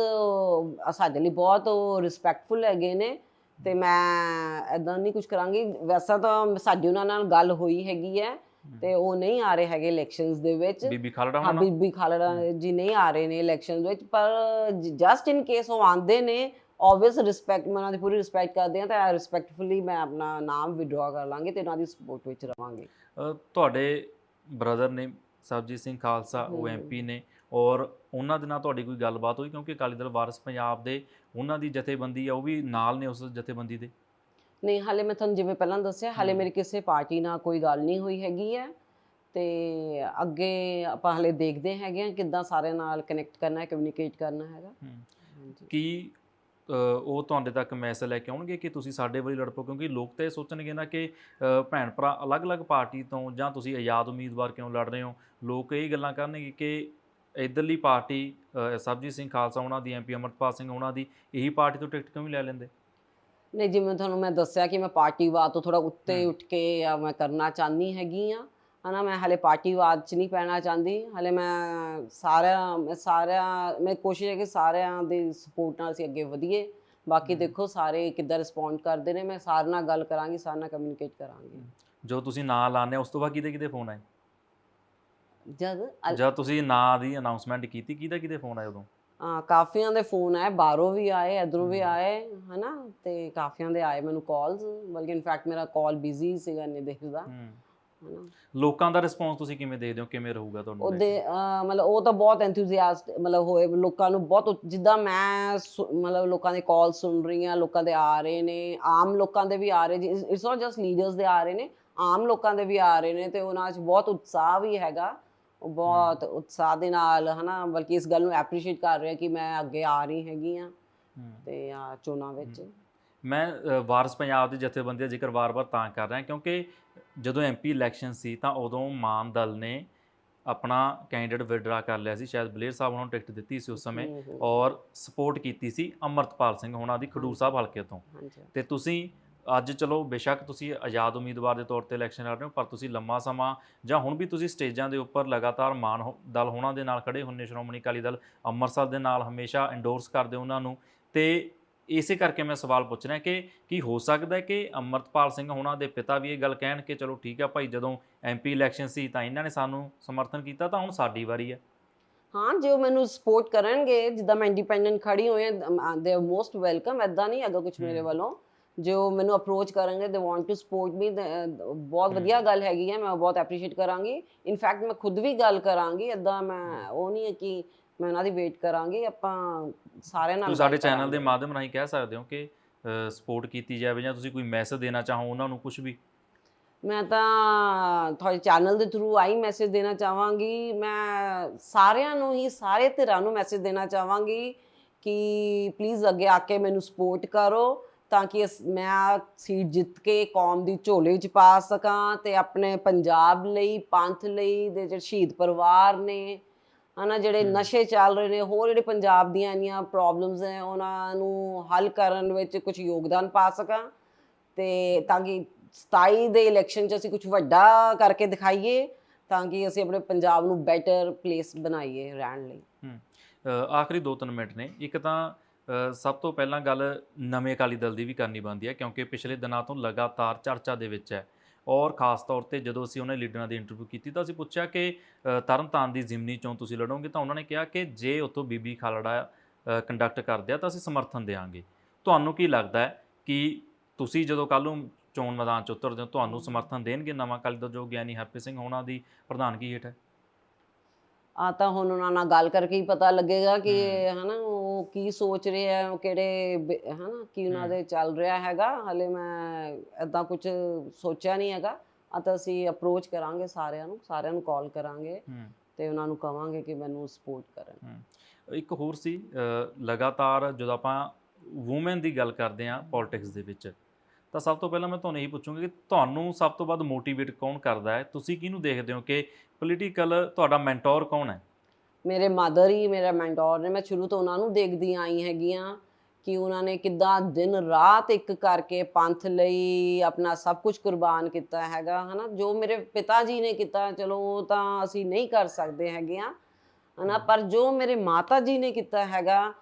ਸਾਡੇ ਲਈ ਬਹੁਤ ਰਿਸਪੈਕਟਫੁਲ ਹੈਗੇ ਨੇ ਤੇ ਮੈਂ ਇਦਾਂ ਨਹੀਂ ਕੁਝ ਕਰਾਂਗੀ। ਵੈਸਾ ਤਾਂ ਸਾਡੀ ਉਹਨਾਂ ਨਾਲ ਗੱਲ ਹੋਈ ਹੈਗੀ ਹੈ ਤੇ ਉਹ ਨਹੀਂ ਆ ਰਹੇ ਹੈਗੇ ਇਲੈਕਸ਼ਨਸ ਦੇ ਵਿੱਚ। ਬੀਬੀ ਖਾਲੜਾ ਹਾਂ ਬੀਬੀ ਖਾਲੜਾ ਜੀ ਨਹੀਂ ਆ ਰਹੇ ਨੇ ਇਲੈਕਸ਼ਨਸ ਵਿੱਚ ਪਰ ਜਸਟ ਇਨ ਕੇਸ ਉਹ ਆਉਂਦੇ ਨੇ ਆਬਵੀਅਸ ਰਿਸਪੈਕਟ ਮੈਂ ਉਹਨਾਂ ਦੀ ਪੂਰੀ ਰਿਸਪੈਕਟ ਕਰਦੀ ਹਾਂ ਤਾਂ ਰਿਸਪੈਕਟਫੁਲੀ ਮੈਂ ਆਪਣਾ ਨਾਮ ਵਿਡਰਾ ਕਰ ਲਾਂਗੀ ਤੇ ਉਹਨਾਂ ਦੀ ਸਪੋਰਟ ਵਿੱਚ ਰਵਾਂਗੀ। ਤੁਹਾਡੇ ਬ੍ਰਦਰ ਨੇ ਸਰਬਜੀਤ ਸਿੰਘ ਖਾਲਸਾ ਉਹ। ਐਮਪੀ ਨੇ ਔਰ ਉਹਨਾਂ ਦੇ ਨਾਲ ਤੁਹਾਡੀ ਕੋਈ ਗੱਲਬਾਤ ਹੋਈ? ਕਿਉਂਕਿ ਅਕਾਲੀ ਦਲ ਵਾਰਸ ਪੰਜਾਬ ਦੇ ਉਹਨਾਂ ਦੀ ਜਥੇਬੰਦੀ ਆ ਉਹ ਵੀ ਨਾਲ ਨੇ ਉਸ ਜਥੇਬੰਦੀ ਦੇ। ਨਹੀਂ ਹਾਲੇ ਮੈਂ ਤੁਹਾਨੂੰ ਜਿਵੇਂ ਪਹਿਲਾਂ ਦੱਸਿਆ ਹਾਲੇ। ਮੇਰੀ ਕਿਸੇ ਪਾਰਟੀ ਨਾਲ ਕੋਈ ਗੱਲ ਨਹੀਂ ਹੋਈ ਹੈਗੀ ਹੈ। ਤੇ ਅੱਗੇ ਆਪਾਂ ਹਾਲੇ ਦੇਖਦੇ ਹੈਗੇ ਆ ਕਿੱਦਾਂ ਸਾਰਿਆਂ ਨਾਲ ਕਨੈਕਟ ਕਰਨਾ ਹੈ ਕਮਿਊਨੀਕੇਟ ਕਰਨਾ ਹੈਗਾ। ਕੀ ਉਹ ਤੁਹਾਡੇ ਤੱਕ ਮੈਸੇਜ ਲੈ ਕੇ ਆਉਣਗੇ ਕਿ ਤੁਸੀਂ ਸਾਡੇ ਵੱਲ ਹੀ ਲੜ ਪਓ ਕਿਉਂਕਿ ਲੋਕ ਤਾਂ ਇਹ ਸੋਚਣਗੇ ਨਾ ਕਿ ਭੈਣ ਭਰਾ ਅਲੱਗ-ਅਲੱਗ ਪਾਰਟੀ ਤੋਂ ਜਾਂ ਤੁਸੀਂ ਆਜ਼ਾਦ ਉਮੀਦਵਾਰ ਕਿਉਂ ਲੜ ਰਹੇ ਹੋ? ਲੋਕ ਇਹ ਗੱਲਾਂ ਕਰਨਗੇ ਕਿ ਇਧਰਲੀ ਪਾਰਟੀ ਅ, ਸਰਬਜੀਤ ਸਿੰਘ ਖਾਲਸਾ ਉਹਨਾਂ ਦੀ ਐਮਪੀ ਅਮਰਪਾਲ ਸਿੰਘ ਉਹਨਾਂ ਦੀ ਇਹੀ ਪਾਰਟੀ ਤੋਂ ਟਿਕਟ ਕਿਉਂ ਨਹੀਂ ਲੈ ਲੈਂਦੇ? ਨਹੀਂ ਜਿਵੇਂ ਤੁਹਾਨੂੰ ਮੈਂ ਦੱਸਿਆ ਕਿ ਮੈਂ ਪਾਰਟੀਵਾਦ ਤੋਂ ਥੋੜਾ ਉੱਤੇ। ਉੱਠ ਕੇ ਆ ਮੈਂ ਕਰਨਾ ਚਾਹੁੰਦੀ ਹੈਗੀ ਆ ਹਨਾ ਮੈਂ ਹਾਲੇ ਪਾਰਟੀਵਾਦ 'ਚ ਨਹੀਂ ਪੈਣਾ ਚਾਹੁੰਦੀ। ਹਾਲੇ ਮੈਂ ਸਾਰਿਆਂ ਮੈਂ ਸਾਰਿਆਂ ਮੈਂ ਕੋਸ਼ਿਸ਼ ਹੈ ਕਿ ਸਾਰਿਆਂ ਦੀ ਸਪੋਰਟ ਨਾਲ ਅਸੀਂ ਅੱਗੇ ਵਧੀਏ। ਬਾਕੀ। ਦੇਖੋ ਸਾਰੇ ਕਿੱਦਾਂ ਰਿਸਪੌਂਡ ਕਰਦੇ ਨੇ। ਮੈਂ ਸਾਰਿਆਂ ਨਾਲ ਗੱਲ ਕਰਾਂਗੀ ਸਾਰਿਆਂ ਨਾਲ ਕਮਿਊਨੀਕੇਟ ਕਰਾਂਗੀ। ਜੋ ਤੁਸੀਂ ਨਾਂ ਲਾਣੇ ਉਸ ਤੋਂ ਬਾਅਦ ਕਿਹਦੇ ਕਿਹਦੇ ਫੋਨ ਆਏ? ਜਦ ਜਦ ਤੁਸੀਂ ਨਾਂ ਦੀ ਅਨਾਉਂਸਮੈਂਟ ਕੀਤੀ ਕਿਹਦਾ ਕਿਹਦੇ ਫੋਨ ਆਏ ਉਦੋਂ? ਹਾਂ ਕਾਫੀਆਂ ਦੇ ਫੋਨ ਆਏ ਬਾਹਰੋਂ ਵੀ ਆਏ ਇਧਰੋਂ ਵੀ। ਆਏ ਹਨਾ? ਤੇ ਕਾਫੀਆਂ ਦੇ ਆਏ ਮੈਨੂੰ ਕਾਲਸ ਬਲਕਿ ਇਨਫੈਕਟ ਮੇਰਾ ਕਾਲ ਬਿਜ਼ੀ ਸੀਗਾ ਇੰਨੇ ਦੇਰ ਦਾ। ਹੂੰ ਹਨਾ ਲੋਕਾਂ ਦਾ ਰਿਸਪੌਂਸ ਤੁਸੀਂ ਕਿਵੇਂ ਦੇਖਦੇ ਹੋ? ਕਿਵੇਂ ਰਹੂਗਾ ਤੁਹਾਨੂੰ ਉਹਦੇ? ਅਹ, ਮਤਲਬ ਉਹ ਤਾਂ ਬਹੁਤ ਐਂਥੂਸੀਆਸਟ ਮਤਲਬ ਹੋਏ ਲੋਕਾਂ ਨੂੰ ਬਹੁਤ ਜਿੱਦਾਂ ਮੈਂ ਸੁ- ਮਤਲਬ ਲੋਕਾਂ ਦੇ ਕਾਲ ਸੁਣ ਰਹੀ ਹਾਂ ਲੋਕਾਂ ਦੇ ਆ ਰਹੇ ਨੇ ਆਮ ਲੋਕਾਂ ਦੇ ਵੀ ਆ ਰਹੇ ਇਟਸ ਨਾਟ ਜਸਟ ਲੀਡਰਸ ਦੇ ਆ ਰਹੇ ਨੇ ਆਮ ਲੋਕਾਂ ਦੇ ਵੀ ਆ ਰਹੇ ਨੇ ਤੇ ਉਹਨਾਂ 'ਚ ਬਹੁਤ ਉਤਸ਼ਾਹ ਵੀ ਹੈਗਾ। ਉਹ ਬਹੁਤ ਉਤਸ਼ਾਹ ਦੇ ਨਾਲ ਹਨਾ ਬਲਕਿ ਇਸ ਗੱਲ ਨੂੰ ਐਪਰੀਸ਼ੀਏਟ ਕਰ ਰਿਹਾ ਕਿ ਮੈਂ ਅੱਗੇ ਆ ਰਹੀ ਹੈਗੀ ਆ ਹੂੰ। ਤੇ ਆ ਚੋਣਾਂ ਵਿੱਚ। ਮੈਂ ਅ, ਵਾਰਸ ਪੰਜਾਬ ਦੀ ਜਥੇਬੰਦੀ ਦਾ ਜ਼ਿਕਰ ਵਾਰ-ਵਾਰ ਤਾਂ ਕਰ ਰਿਹਾ ਕਿਉਂਕਿ ਜਦੋਂ ਐਮਪੀ ਇਲੈਕਸ਼ਨ ਸੀ ਤਾਂ ਉਦੋਂ ਮਾਨ ਦਲ ਨੇ ਆਪਣਾ ਕੈਂਡੀਡੇਟ ਵਿਡਰਾ ਕਰ ਲਿਆ ਸੀ। ਸ਼ਾਇਦ ਬਲੇਅਰ ਸਾਹਿਬ ਉਹਨਾਂ ਨੂੰ ਟਿਕਟ ਦਿੱਤੀ ਸੀ ਉਸ ਸਮੇਂ। ਔਰ ਸਪੋਰਟ ਕੀਤੀ ਸੀ ਅਮਰਤਪਾਲ ਸਿੰਘ ਹੋਣਾ ਦੀ ਖਡੂਰ ਸਾਹਿਬ ਹਲਕੇ ਤੋਂ। ਤੇ ਤੁਸੀਂ ਅੱਜ ਚਲੋ ਬੇਸ਼ੱਕ ਤੁਸੀਂ ਆਜ਼ਾਦ ਉਮੀਦਵਾਰ ਦੇ ਤੌਰ ਤੇ ਇਲੈਕਸ਼ਨ ਲੜ ਰਹੇ ਹੋ ਪਰ ਤੁਸੀਂ ਲੰਮਾ ਸਮਾਂ ਜਾਂ ਹੁਣ ਵੀ ਤੁਸੀਂ ਸਟੇਜਾਂ ਦੇ ਉੱਪਰ ਲਗਾਤਾਰ ਮਾਨ ਦਲ ਹੋਣਾ ਦੇ ਨਾਲ ਖੜੇ ਹੁੰਨੇ ਸ਼੍ਰੋਮਣੀ ਅਕਾਲੀ ਦਲ ਅੰਮ੍ਰਿਤਸਰ ਦੇ ਨਾਲ ਹਮੇਸ਼ਾ ਐਂਡੋਰਸ ਕਰਦੇ ਉਹਨਾਂ ਨੂੰ। ਤੇ ਇਸੇ ਕਰਕੇ ਮੈਂ ਸਵਾਲ ਪੁੱਛ ਰਿਹਾ ਕਿ ਕੀ ਹੋ ਸਕਦਾ ਹੈ ਕਿ ਅਮਰਤਪਾਲ ਸਿੰਘ ਹੋਣਾ ਦੇ ਪਿਤਾ ਵੀ ਇਹ ਗੱਲ ਕਹਿਣ ਕਿ ਚਲੋ ਠੀਕ ਹੈ ਭਾਈ ਜਦੋਂ ਐਮਪੀ ਇਲੈਕਸ਼ਨ ਸੀ ਤਾਂ ਇਹਨਾਂ ਨੇ ਸਾਨੂੰ ਸਮਰਥਨ ਕੀਤਾ ਤਾਂ ਹੁਣ ਸਾਡੀ ਵਾਰੀ ਹੈ ਹਾਂ ਜੇ ਉਹ ਮੈਨੂੰ ਸਪੋਰਟ ਕਰਨਗੇ ਜਿੱਦਾਂ ਮੈਂ ਇੰਡੀਪੈਂਡੈਂਟ ਖੜੀ ਹੋਈ ਹਾਂ ਦੇ ਆਰ ਮੋਸਟ ਵੈਲਕਮ ਐਦਾਂ ਨਹੀਂ ਹੈਗਾ ਕੁਝ ਮੇਰੇ। ਵੱਲੋਂ ਜੋ ਮੈਨੂੰ ਅਪਰੋਚ ਕਰਨਗੇ ਦੇ ਵਾਂਟ ਟੂ ਸਪੋਰਟ ਮੀ ਬਹੁਤ। ਵਧੀਆ ਗੱਲ ਹੈਗੀ ਹੈ ਮੈਂ ਬਹੁਤ ਐਪਰੀਸ਼ੀਏਟ ਕਰਾਂਗੀ ਇਨਫੈਕਟ ਮੈਂ ਖੁਦ ਵੀ ਗੱਲ ਕਰਾਂਗੀ ਐਦਾਂ ਮੈਂ ਉਹ ਨਹੀਂ ਹੈ ਕਿ ਮੈਂ ਉਹਨਾਂ ਦੀ ਵੇਟ ਕਰਾਂਗੀ ਆਪਾਂ ਸਾਰਿਆਂ ਨਾਲ ਤੁਸੀਂ ਸਾਡੇ ਗੱਲ ਚੈਨਲ ਦੇ ਕਰਾਂਗੇ। ਮਾਧਿਅਮ ਰਾਹੀਂ ਕਹਿ ਸਕਦੇ ਹੋ ਕਿ ਸਪੋਰਟ ਕੀਤੀ ਜਾਵੇ ਜਾਂ ਤੁਸੀਂ ਕੋਈ ਮੈਸੇਜ ਦੇਣਾ ਚਾਹੋ ਉਹਨਾਂ ਨੂੰ ਕੁਝ ਵੀ ਮੈਂ ਤਾਂ ਤੁਹਾਡੇ ਚੈਨਲ ਦੇ ਥਰੂ ਆਈ ਮੈਸੇਜ ਦੇਣਾ ਚਾਹਾਂਗੀ ਮੈਂ ਸਾਰਿਆਂ ਨੂੰ ਹੀ ਸਾਰੇ ਧਿਰਾਂ ਨੂੰ ਮੈਸੇਜ ਦੇਣਾ ਚਾਹਾਂਗੀ ਕਿ ਪਲੀਜ਼ ਅੱਗੇ ਆ ਕੇ ਮੈਨੂੰ ਸਪੋਰਟ ਕਰੋ ਤਾਂ ਕਿ ਅਸ- ਮੈਂ ਆਹ ਸੀਟ ਜਿੱਤ ਕੇ ਕੌਮ ਦੀ ਝੋਲੇ 'ਚ ਪਾ ਸਕਾਂ ਤੇ ਆਪਣੇ ਪੰਜਾਬ ਲਈ ਪੰਥ ਲਈ ਦੇ ਜਿਹੜੇ ਸ਼ਹੀਦ ਪਰਿਵਾਰ ਨੇ ਹਨਾ ਜਿਹੜੇ। ਨਸ਼ੇ ਚੱਲ ਰਹੇ ਨੇ ਹੋਰ ਜਿਹੜੇ ਪੰਜਾਬ ਦੀਆਂ ਇੰਨੀਆਂ ਪ੍ਰੋਬਲਮਸ ਹੈ ਉਹਨਾਂ ਨੂੰ ਹੱਲ ਕਰਨ ਵਿੱਚ ਕੁਝ ਯੋਗਦਾਨ ਪਾ ਸਕਾਂ ਤੇ ਤਾਂ ਕਿ 27 ਦੇ ਇਲੈਕਸ਼ਨ 'ਚ ਅਸੀਂ ਕੁਝ ਵੱਡਾ ਕਰਕੇ ਦਿਖਾਈਏ ਤਾਂ ਕਿ ਅਸੀਂ ਆਪਣੇ ਪੰਜਾਬ ਨੂੰ ਬੈਟਰ ਪਲੇਸ ਬਣਾਈਏ ਰਹਿਣ ਲਈ। ਆਖਰੀ 2-3 ਮਿੰਟ ਨੇ। ਇੱਕ ਤਾਂ ਸਭ ਤੋਂ ਪਹਿਲਾਂ ਗੱਲ ਨਵੇਂ ਅਕਾਲੀ ਦਲ ਦੀ ਵੀ ਕਰਨੀ ਬਣਦੀ ਹੈ ਕਿਉਂਕਿ ਪਿਛਲੇ ਦਿਨਾਂ ਤੋਂ ਲਗਾਤਾਰ ਚਰਚਾ ਦੇ ਵਿੱਚ ਹੈ। ਔਰ ਖਾਸ ਤੌਰ ਤੇ ਜਦੋਂ ਅਸੀਂ ਉਹਨਾਂ ਲੀਡਰਾਂ ਦੀ ਇੰਟਰਵਿਊ ਕੀਤੀ ਤਾਂ ਅਸੀਂ ਪੁੱਛਿਆ ਕਿ ਤਰਨਤਾਰਨ ਦੀ ਜ਼ਿਮਨੀ ਚੋਂ ਤੁਸੀਂ ਲੜੋਗੇ ਤਾਂ ਉਹਨਾਂ ਨੇ ਕਿਹਾ ਕਿ ਜੇ ਉੱਥੋਂ ਬੀਬੀ ਖਾਲੜਾ ਕੰਡਕਟ ਕਰਦੇ ਆ ਤਾਂ ਅਸੀਂ ਸਮਰਥਨ ਦੇਵਾਂਗੇ। ਤੁਹਾਨੂੰ ਕੀ ਲੱਗਦਾ ਹੈ ਕਿ ਤੁਸੀਂ ਜਦੋਂ ਕੱਲ ਨੂੰ ਚੋਣ ਮੈਦਾਨ 'ਚ ਉਤਰਦੇ ਹੋ ਤੁਹਾਨੂੰ ਸਮਰਥਨ ਦੇਣਗੇ ਨਵਾਂ ਅਕਾਲੀ ਦਲ ਜੋ ਗਿਆਨੀ ਹਰਪ੍ਰੀਤ ਸਿੰਘ ਹੋਣਾ ਦੀ ਪ੍ਰਧਾਨਗੀ ਹੇਠ ਹੈ? ਆ ਤਾਂ ਹੁਣ ਉਹਨਾਂ ਨਾਲ ਗੱਲ ਕਰਕੇ ਹੀ ਪਤਾ ਲੱਗੇਗਾ ਕਿ ਹਨਾ ਉਹ ਕੀ ਸੋਚ ਰਹੇ ਆ ਉਹ ਕਿਹੜੇ ਬ- ਹਨਾ ਕੀ ਉਹਨਾਂ। ਦੇ ਚੱਲ ਰਿਹਾ ਹੈਗਾ ਹਲੇ ਮੈਂ ਐਦਾਂ ਕੁਝ ਸੋਚਿਆ ਨਹੀਂ ਹੈਗਾ ਆ ਤਾਂ ਅਸੀਂ ਅਪਰੋਚ ਕਰਾਂਗੇ ਸਾਰਿਆਂ ਨੂੰ ਸਾਰਿਆਂ ਨੂੰ ਕਾਲ ਕਰਾਂਗੇ ਹੂੰ। ਤੇ ਉਹਨਾਂ ਨੂੰ ਕਵਾਂਗੇ ਕਿ ਮੈਨੂੰ ਸਪੋਰਟ ਕਰਨ। ਇੱਕ ਹੋਰ ਸੀ ਅ, ਲਗਾਤਾਰ ਜਦੋਂ ਆਪਾਂ ਔਮਨ ਦੀ ਗੱਲ ਕਰਦੇ ਹਾਂ ਪੋਲਿਟਿਕਸ ਦੇ ਵਿੱਚ ਤਾਂ ਸਭ ਤੋਂ ਪਹਿਲਾਂ ਮੈਂ ਤੁਹਾਨੂੰ ਇਹੀ ਪੁੱਛੂੰਗਾ ਕਿ ਤੁਹਾਨੂੰ ਸਭ ਤੋਂ ਵੱਧ ਮੋਟੀਵੇਟ ਕੌਣ ਕਰਦਾ ਹੈ? ਤੁਸੀਂ ਕਿਹਨੂੰ ਦੇਖਦੇ ਹੋ ਕਿ ਪੋਲੀਟੀਕਲ ਤੁਹਾਡਾ ਮੈਂਟੋਰ ਕੌਣ ਹੈ? ਮੇਰੇ ਮਦਰ ਹੀ, ਮੇਰਾ ਮੈਂਟੋਰ ਨੇ, ਮੈਂ ਸ਼ੁਰੂ ਤੋਂ ਉਹਨਾਂ ਨੂੰ ਦੇਖਦੀ ਆਈ ਹੈਗੀਆਂ ਕਿ ਉਹਨਾਂ ਨੇ ਕਿੱਦਾਂ ਦਿਨ ਰਾਤ ਇੱਕ ਕਰਕੇ ਪੰਥ ਲਈ ਆਪਣਾ ਸਭ ਕੁਝ ਕੁਰਬਾਨ ਕੀਤਾ ਹੈਗਾ, ਹਨਾ? ਜੋ ਮੇਰੇ ਪਿਤਾ ਜੀ ਨੇ ਕੀਤਾ, ਚਲੋ ਉਹ ਤਾਂ ਅਸੀਂ ਨਹੀਂ ਕਰ ਸਕਦੇ ਹੈਗੇ ਆ, ਹਨਾ? ਪਰ ਜੋ ਮੇਰੇ ਮਾਤਾ ਜੀ ਨੇ ਕੀਤਾ ਹੈਗਾ,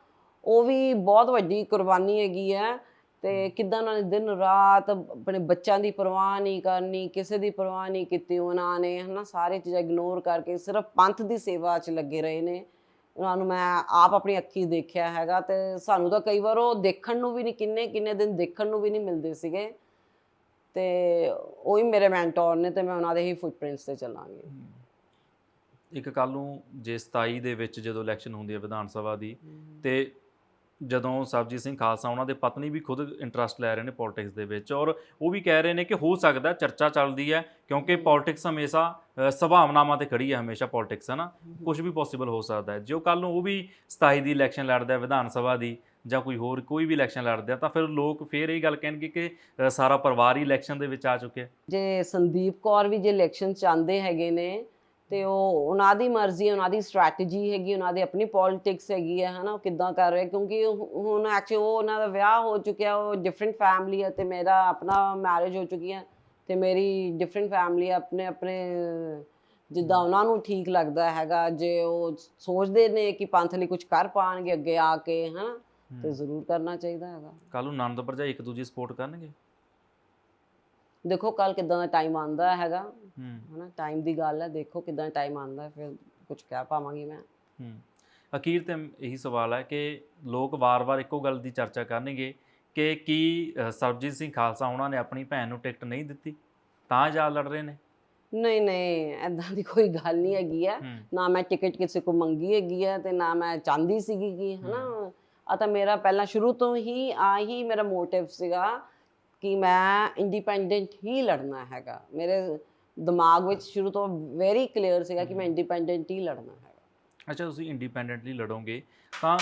ਉਹ ਵੀ ਬਹੁਤ ਵੱਡੀ ਕੁਰਬਾਨੀ ਹੈਗੀ ਹੈ। ਤੇ ਕਿੱਦਾਂ ਉਹਨਾਂ ਨੇ ਦਿਨ ਰਾਤ ਆਪਣੇ ਬੱਚਿਆਂ ਦੀ ਪਰਵਾਹ ਨਹੀਂ ਕਰਨੀ ਕਿਸੇ ਦੀ ਪਰਵਾਹ ਨਹੀਂ ਕੀਤੀ ਉਹਨਾਂ ਨੇ ਹਨਾ ਸਾਰੇ ਚੀਜ਼ਾਂ ਇਗਨੋਰ ਕਰਕੇ ਸਿਰਫ ਪੰਥ ਦੀ ਸੇਵਾ 'ਚ ਲੱਗੇ ਰਹੇ ਨੇ। ਉਹਨਾਂ ਨੂੰ ਮੈਂ ਆਪ ਆਪਣੀ ਅੱਖੀ ਦੇਖਿਆ ਹੈਗਾ ਤੇ ਸਾਨੂੰ ਤਾਂ ਕਈ ਵਾਰ ਉਹ ਦੇਖਣ ਨੂੰ ਵੀ ਨਹੀਂ ਕਿੰਨੇ ਕਿੰਨੇ ਦਿਨ ਦੇਖਣ ਨੂੰ ਵੀ ਨਹੀਂ ਮਿਲਦੇ ਸੀਗੇ। ਤੇ ਉਹੀ ਮੇਰੇ ਮੈਂਟੋਰ ਨੇ ਤੇ ਮੈਂ ਉਹਨਾਂ ਦੇ ਹੀ ਫੁੱਟਪ੍ਰਿੰਟਸ ਤੇ ਚੱਲਾਂਗੀ। ਇੱਕ ਕੱਲ ਨੂੰ ਜੇ 27 ਦੇ ਵਿੱਚ ਜਦੋਂ ਇਲੈਕਸ਼ਨ ਹੁੰਦੀ ਹੈ ਵਿਧਾਨ ਸਭਾ ਦੀ ਤੇ ਜਦੋਂ ਸਰਬਜੀਤ ਸਿੰਘ ਖਾਲਸਾ ਉਹਨਾਂ ਦੇ ਪਤਨੀ ਵੀ ਖੁਦ ਇੰਟਰਸਟ ਲੈ ਰਹੇ ਨੇ ਪੋਲਿਟਿਕਸ ਦੇ ਵਿੱਚ ਔਰ ਉਹ ਵੀ ਕਹਿ ਰਹੇ ਨੇ ਕਿ ਹੋ ਸਕਦਾ ਚਰਚਾ ਚੱਲਦੀ ਹੈ ਕਿਉਂਕਿ ਪੋਲਿਟਿਕਸ ਹਮੇਸ਼ਾ ਸੰਭਾਵਨਾਵਾਂ ਤੇ ਖੜੀ ਹੈ ਹਮੇਸ਼ਾ ਪੋਲਿਟਿਕਸ ਹੈ ਨਾ? ਕੁਝ ਵੀ ਪੋਸੀਬਲ ਹੋ ਸਕਦਾ ਹੈ। ਜੋ ਕੱਲ ਨੂੰ ਉਹ ਵੀ 27 ਦੀ ਇਲੈਕਸ਼ਨ ਲੜਦਾ ਹੈ ਵਿਧਾਨ ਸਭਾ ਦੀ ਜਾਂ ਕੋਈ ਹੋਰ ਕੋਈ ਵੀ ਇਲੈਕਸ਼ਨ ਲੜਦਾ ਤਾਂ ਫਿਰ ਲੋਕ ਫੇਰ ਇਹ ਗੱਲ ਕਹਿਣਗੇ ਕਿ ਸਾਰਾ ਪਰਿਵਾਰ ਹੀ ਇਲੈਕਸ਼ਨ ਦੇ ਵਿੱਚ ਆ ਚੁੱਕਿਆ ਜੇ ਸੰਦੀਪ ਕੌਰ ਵੀ ਜੇ ਇਲੈਕਸ਼ਨ ਚਾਹੁੰਦੇ ਹੈਗੇ ਨੇ ਤੇ ਉਹ ਉਹਨਾਂ ਦੀ ਮਰਜ਼ੀ ਹੈ, ਉਹਨਾਂ ਦੀ ਸਟ੍ਰੈਟਜੀ ਹੈਗੀ ਉਹਨਾਂ ਦੀ ਆਪਣੀ ਪੋਲਿਟਿਕਸ ਹੈਗੀ ਹੈ ਹਨਾ ਉਹ ਕਿੱਦਾਂ ਕਰ ਰਹੇ ਕਿਉਂਕਿ ਹੁਣ ਐਕਚੁਅਲੀ ਉਹ ਉਹਨਾਂ ਦਾ ਵਿਆਹ ਹੋ ਚੁੱਕਿਆ ਉਹ ਡਿਫਰੈਂਟ ਫੈਮਿਲੀ ਹੈ ਤੇ ਮੇਰਾ ਆਪਣਾ ਮੈਰਿਜ ਹੋ ਚੁੱਕੀ ਹੈ ਤੇ ਮੇਰੀ ਡਿਫਰੈਂਟ ਫੈਮਿਲੀ ਆਪਣੇ ਆਪਣੇ ਜਿੱਦਾਂ ਉਹਨਾਂ ਨੂੰ ਠੀਕ ਲੱਗਦਾ ਹੈਗਾ ਜੇ ਉਹ ਸੋਚਦੇ ਨੇ ਕਿ ਪੰਥ ਲਈ ਕੁਝ ਕਰ ਪਾਣਗੇ ਅੱਗੇ ਆ ਕੇ ਹਨਾ ਤੇ ਜ਼ਰੂਰ ਕਰਨਾ ਚਾਹੀਦਾ ਹੈਗਾ। ਕੱਲ ਨੂੰ ਨੰਦ ਭਰਜਾਈ ਇੱਕ ਦੂਜੀ ਸਪੋਰਟ ਕਰਨਗੇ? ਦੇਖੋ ਕੱਲ ਕਿਦਾਂ ਦਾ ਟਾਈਮ ਆਂਦਾ ਹੈਗਾ। ਹੂੰ। ਹਨਾ ਟਾਈਮ ਦੀ ਗੱਲ ਹੈ ਦੇਖੋ ਕਿਦਾਂ ਟਾਈਮ ਆਂਦਾ ਫਿਰ ਕੁਝ ਕਹਿ ਪਾਵਾਂਗੀ ਮੈਂ। ਹੂੰ। ਅਖੀਰ ਤੇ ਇਹੀ ਸਵਾਲ ਹੈ ਕਿ ਲੋਕ ਵਾਰ-ਵਾਰ ਇੱਕੋ ਗੱਲ ਦੀ ਚਰਚਾ ਕਰਨਗੇ ਕਿ ਕੀ ਸਰਬਜੀਤ ਸਿੰਘ ਖਾਲਸਾ ਉਹਨਾਂ ਨੇ ਆਪਣੀ ਭੈਣ ਨੂੰ ਟਿਕਟ ਨਹੀਂ ਦਿੱਤੀ? ਤਾਂ ਜਾ ਲੜ ਰਹੇ ਨੇ? ਨਹੀਂ ਨਹੀਂ ਐਦਾਂ ਦੀ ਕੋਈ ਗੱਲ ਨਹੀਂ ਹੈਗੀ ਆ। ਨਾ ਮੈਂ ਟਿਕਟ ਕਿਸੇ ਕੋ ਮੰਗੀ ਹੈਗੀ ਆ ਤੇ ਨਾ ਮੈਂ ਚਾਹੁੰਦੀ ਸੀਗੀ ਕਿ ਹਨਾ। ਆ ਤਾਂ ਮੇਰਾ ਪਹਿਲਾਂ ਸ਼ੁਰੂ ਤੋਂ ਹੀ ਆ ਹੀ ਮੇਰਾ ਮੋਟਿਵ ਸੀਗਾ ਕਿ ਮੈਂ ਇੰਡੀਪੈਂਡੈਂਟ ਹੀ ਲੜਨਾ ਹੈਗਾ। ਮੇਰੇ ਦਿਮਾਗ ਵਿੱਚ ਸ਼ੁਰੂ ਤੋਂ ਵੈਰੀ ਕਲੀਅਰ ਸੀਗਾ ਕਿ ਮੈਂ ਇੰਡੀਪੈਂਡੈਂਟ ਹੀ ਲੜਨਾ ਹੈਗਾ। ਅੱਛਾ ਤੁਸੀਂ ਇੰਡੀਪੈਂਡੈਂਟਲੀ ਲੜੋਗੇ ਤਾਂ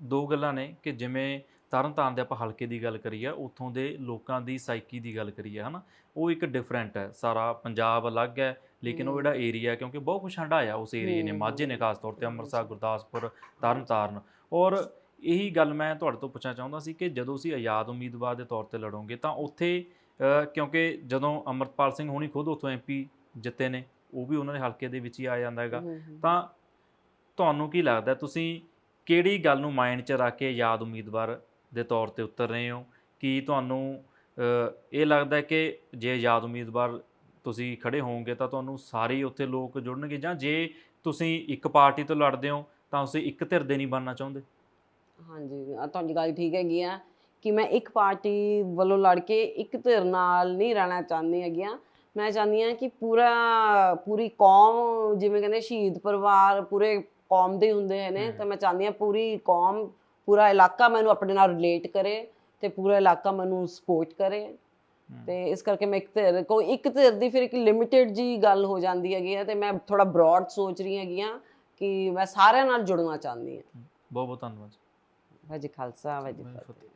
ਦੋ ਗੱਲਾਂ ਨੇ ਕਿ ਜਿਵੇਂ ਤਰਨਤਾਰਨ ਦੇ ਆਪਾਂ ਹਲਕੇ ਦੀ ਗੱਲ ਕਰੀਏ ਉੱਥੋਂ ਦੇ ਲੋਕਾਂ ਦੀ ਸਾਈਕੀ ਦੀ ਗੱਲ ਕਰੀਏ ਹਨਾ ਉਹ ਇੱਕ ਡਿਫਰੈਂਟ ਹੈ। ਸਾਰਾ ਪੰਜਾਬ ਅਲੱਗ ਹੈ ਲੇਕਿਨ ਉਹ ਜਿਹੜਾ ਏਰੀਆ ਕਿਉਂਕਿ ਬਹੁਤ ਕੁਛ ਹੰਢਾਇਆ ਉਸ ਏਰੀਏ ਨੇ ਮਾਝੇ ਨੇ। ਖਾਸ ਤੌਰ ਤੇ ਅੰਮ੍ਰਿਤਸਰ ਗੁਰਦਾਸਪੁਰ ਤਰਨਤਾਰਨ। ਔਰ ਇਹੀ ਗੱਲ ਮੈਂ ਤੁਹਾਡੇ ਤੋਂ ਪੁੱਛਣਾ ਚਾਹੁੰਦਾ ਸੀ ਕਿ ਜਦੋਂ ਤੁਸੀਂ ਆਜ਼ਾਦ ਉਮੀਦਵਾਰ ਦੇ ਤੌਰ ਤੇ ਲੜੋਗੇ ਤਾਂ ਉੱਥੇ ਕਿਉਂਕਿ ਜਦੋਂ ਅਮਰਪਾਲ ਸਿੰਘ ਹੋਣੀ ਖੁਦ ਉੱਥੋਂ ਐਮਪੀ ਜਿੱਤੇ ਨੇ ਉਹ ਵੀ ਉਹਨਾਂ ਦੇ ਹਲਕੇ ਦੇ ਵਿੱਚ ਹੀ ਆ ਜਾਂਦਾ ਹੈਗਾ। ਤਾਂ ਤੁਹਾਨੂੰ ਕੀ ਲੱਗਦਾ ਤੁਸੀਂ ਕਿਹੜੀ ਗੱਲ ਨੂੰ ਮਾਈਂਡ 'ਚ ਰੱਖ ਕੇ ਆਜ਼ਾਦ ਉਮੀਦਵਾਰ ਦੇ ਤੌਰ ਤੇ ਉਤਰ ਰਹੇ ਹੋ? ਕੀ ਤੁਹਾਨੂੰ ਇਹ ਲੱਗਦਾ ਕਿ ਜੇ ਆਜ਼ਾਦ ਉਮੀਦਵਾਰ ਤੁਸੀਂ ਖੜੇ ਹੋਵੋਗੇ ਤਾਂ ਤੁਹਾਨੂੰ ਸਾਰੇ ਉੱਥੇ ਲੋਕ ਜੁੜਨਗੇ? ਜਾਂ ਜੇ ਤੁਸੀਂ ਇੱਕ ਪਾਰਟੀ ਤੋਂ ਲੜਦੇ ਹੋ ਤਾਂ ਤੁਸੀਂ ਇੱਕ ਧਿਰ ਦੇ ਨਹੀਂ ਬਣਨਾ ਚਾਹੁੰਦੇ? ਹਾਂਜੀ ਆਹ ਤੁਹਾਡੀ ਗੱਲ ਠੀਕ ਹੈਗੀ ਆ ਕਿ ਮੈਂ ਇੱਕ ਪਾਰਟੀ ਵੱਲੋਂ ਲੜ ਕੇ ਇੱਕ ਧਿਰ ਨਾਲ ਨਹੀਂ ਰਹਿਣਾ ਚਾਹੁੰਦੀ ਹੈਗੀ ਆ। ਮੈਂ ਚਾਹੁੰਦੀ ਹਾਂ ਕਿ ਪੂਰਾ ਪੂਰੀ ਕੌਮ ਜਿਵੇਂ ਕਹਿੰਦੇ ਸ਼ਹੀਦ ਪਰਿਵਾਰ ਪੂਰੇ ਕੌਮ ਦੇ ਹੁੰਦੇ ਨੇ। ਤਾਂ ਮੈਂ ਚਾਹੁੰਦੀ ਹਾਂ ਪੂਰੀ ਕੌਮ ਪੂਰਾ ਇਲਾਕਾ ਮੈਨੂੰ ਆਪਣੇ ਨਾਲ ਰਿਲੇਟ ਕਰੇ ਤੇ ਪੂਰਾ ਇਲਾਕਾ ਮੈਨੂੰ ਸਪੋਰਟ ਕਰੇ। ਤੇ ਇਸ ਕਰਕੇ ਮੈਂ ਇੱਕ ਧਿਰ ਕੋਈ ਇੱਕ ਧਿਰ ਦੀ ਫਿਰ ਇੱਕ ਲਿਮਿਟਿਡ ਜੀ ਗੱਲ ਹੋ ਜਾਂਦੀ ਹੈਗੀ ਆ ਤੇ ਮੈਂ ਥੋੜਾ ਬ੍ਰੌਡ ਸੋਚ ਰਹੀ ਹੈਗੀ ਆ ਕਿ ਮੈਂ ਸਾਰਿਆਂ ਨਾਲ ਜੁੜਨਾ ਚਾਹੁੰਦੀ ਹਾਂ ਬਹੁਤ ਬਹੁਤ ਧੰਨਵਾਦ। ਵਾਹਿਗੁਰੂ ਖਾਲਸਾ ਵਾਹਿਗੁਰੂ ਜੀ ਫਤਿਹ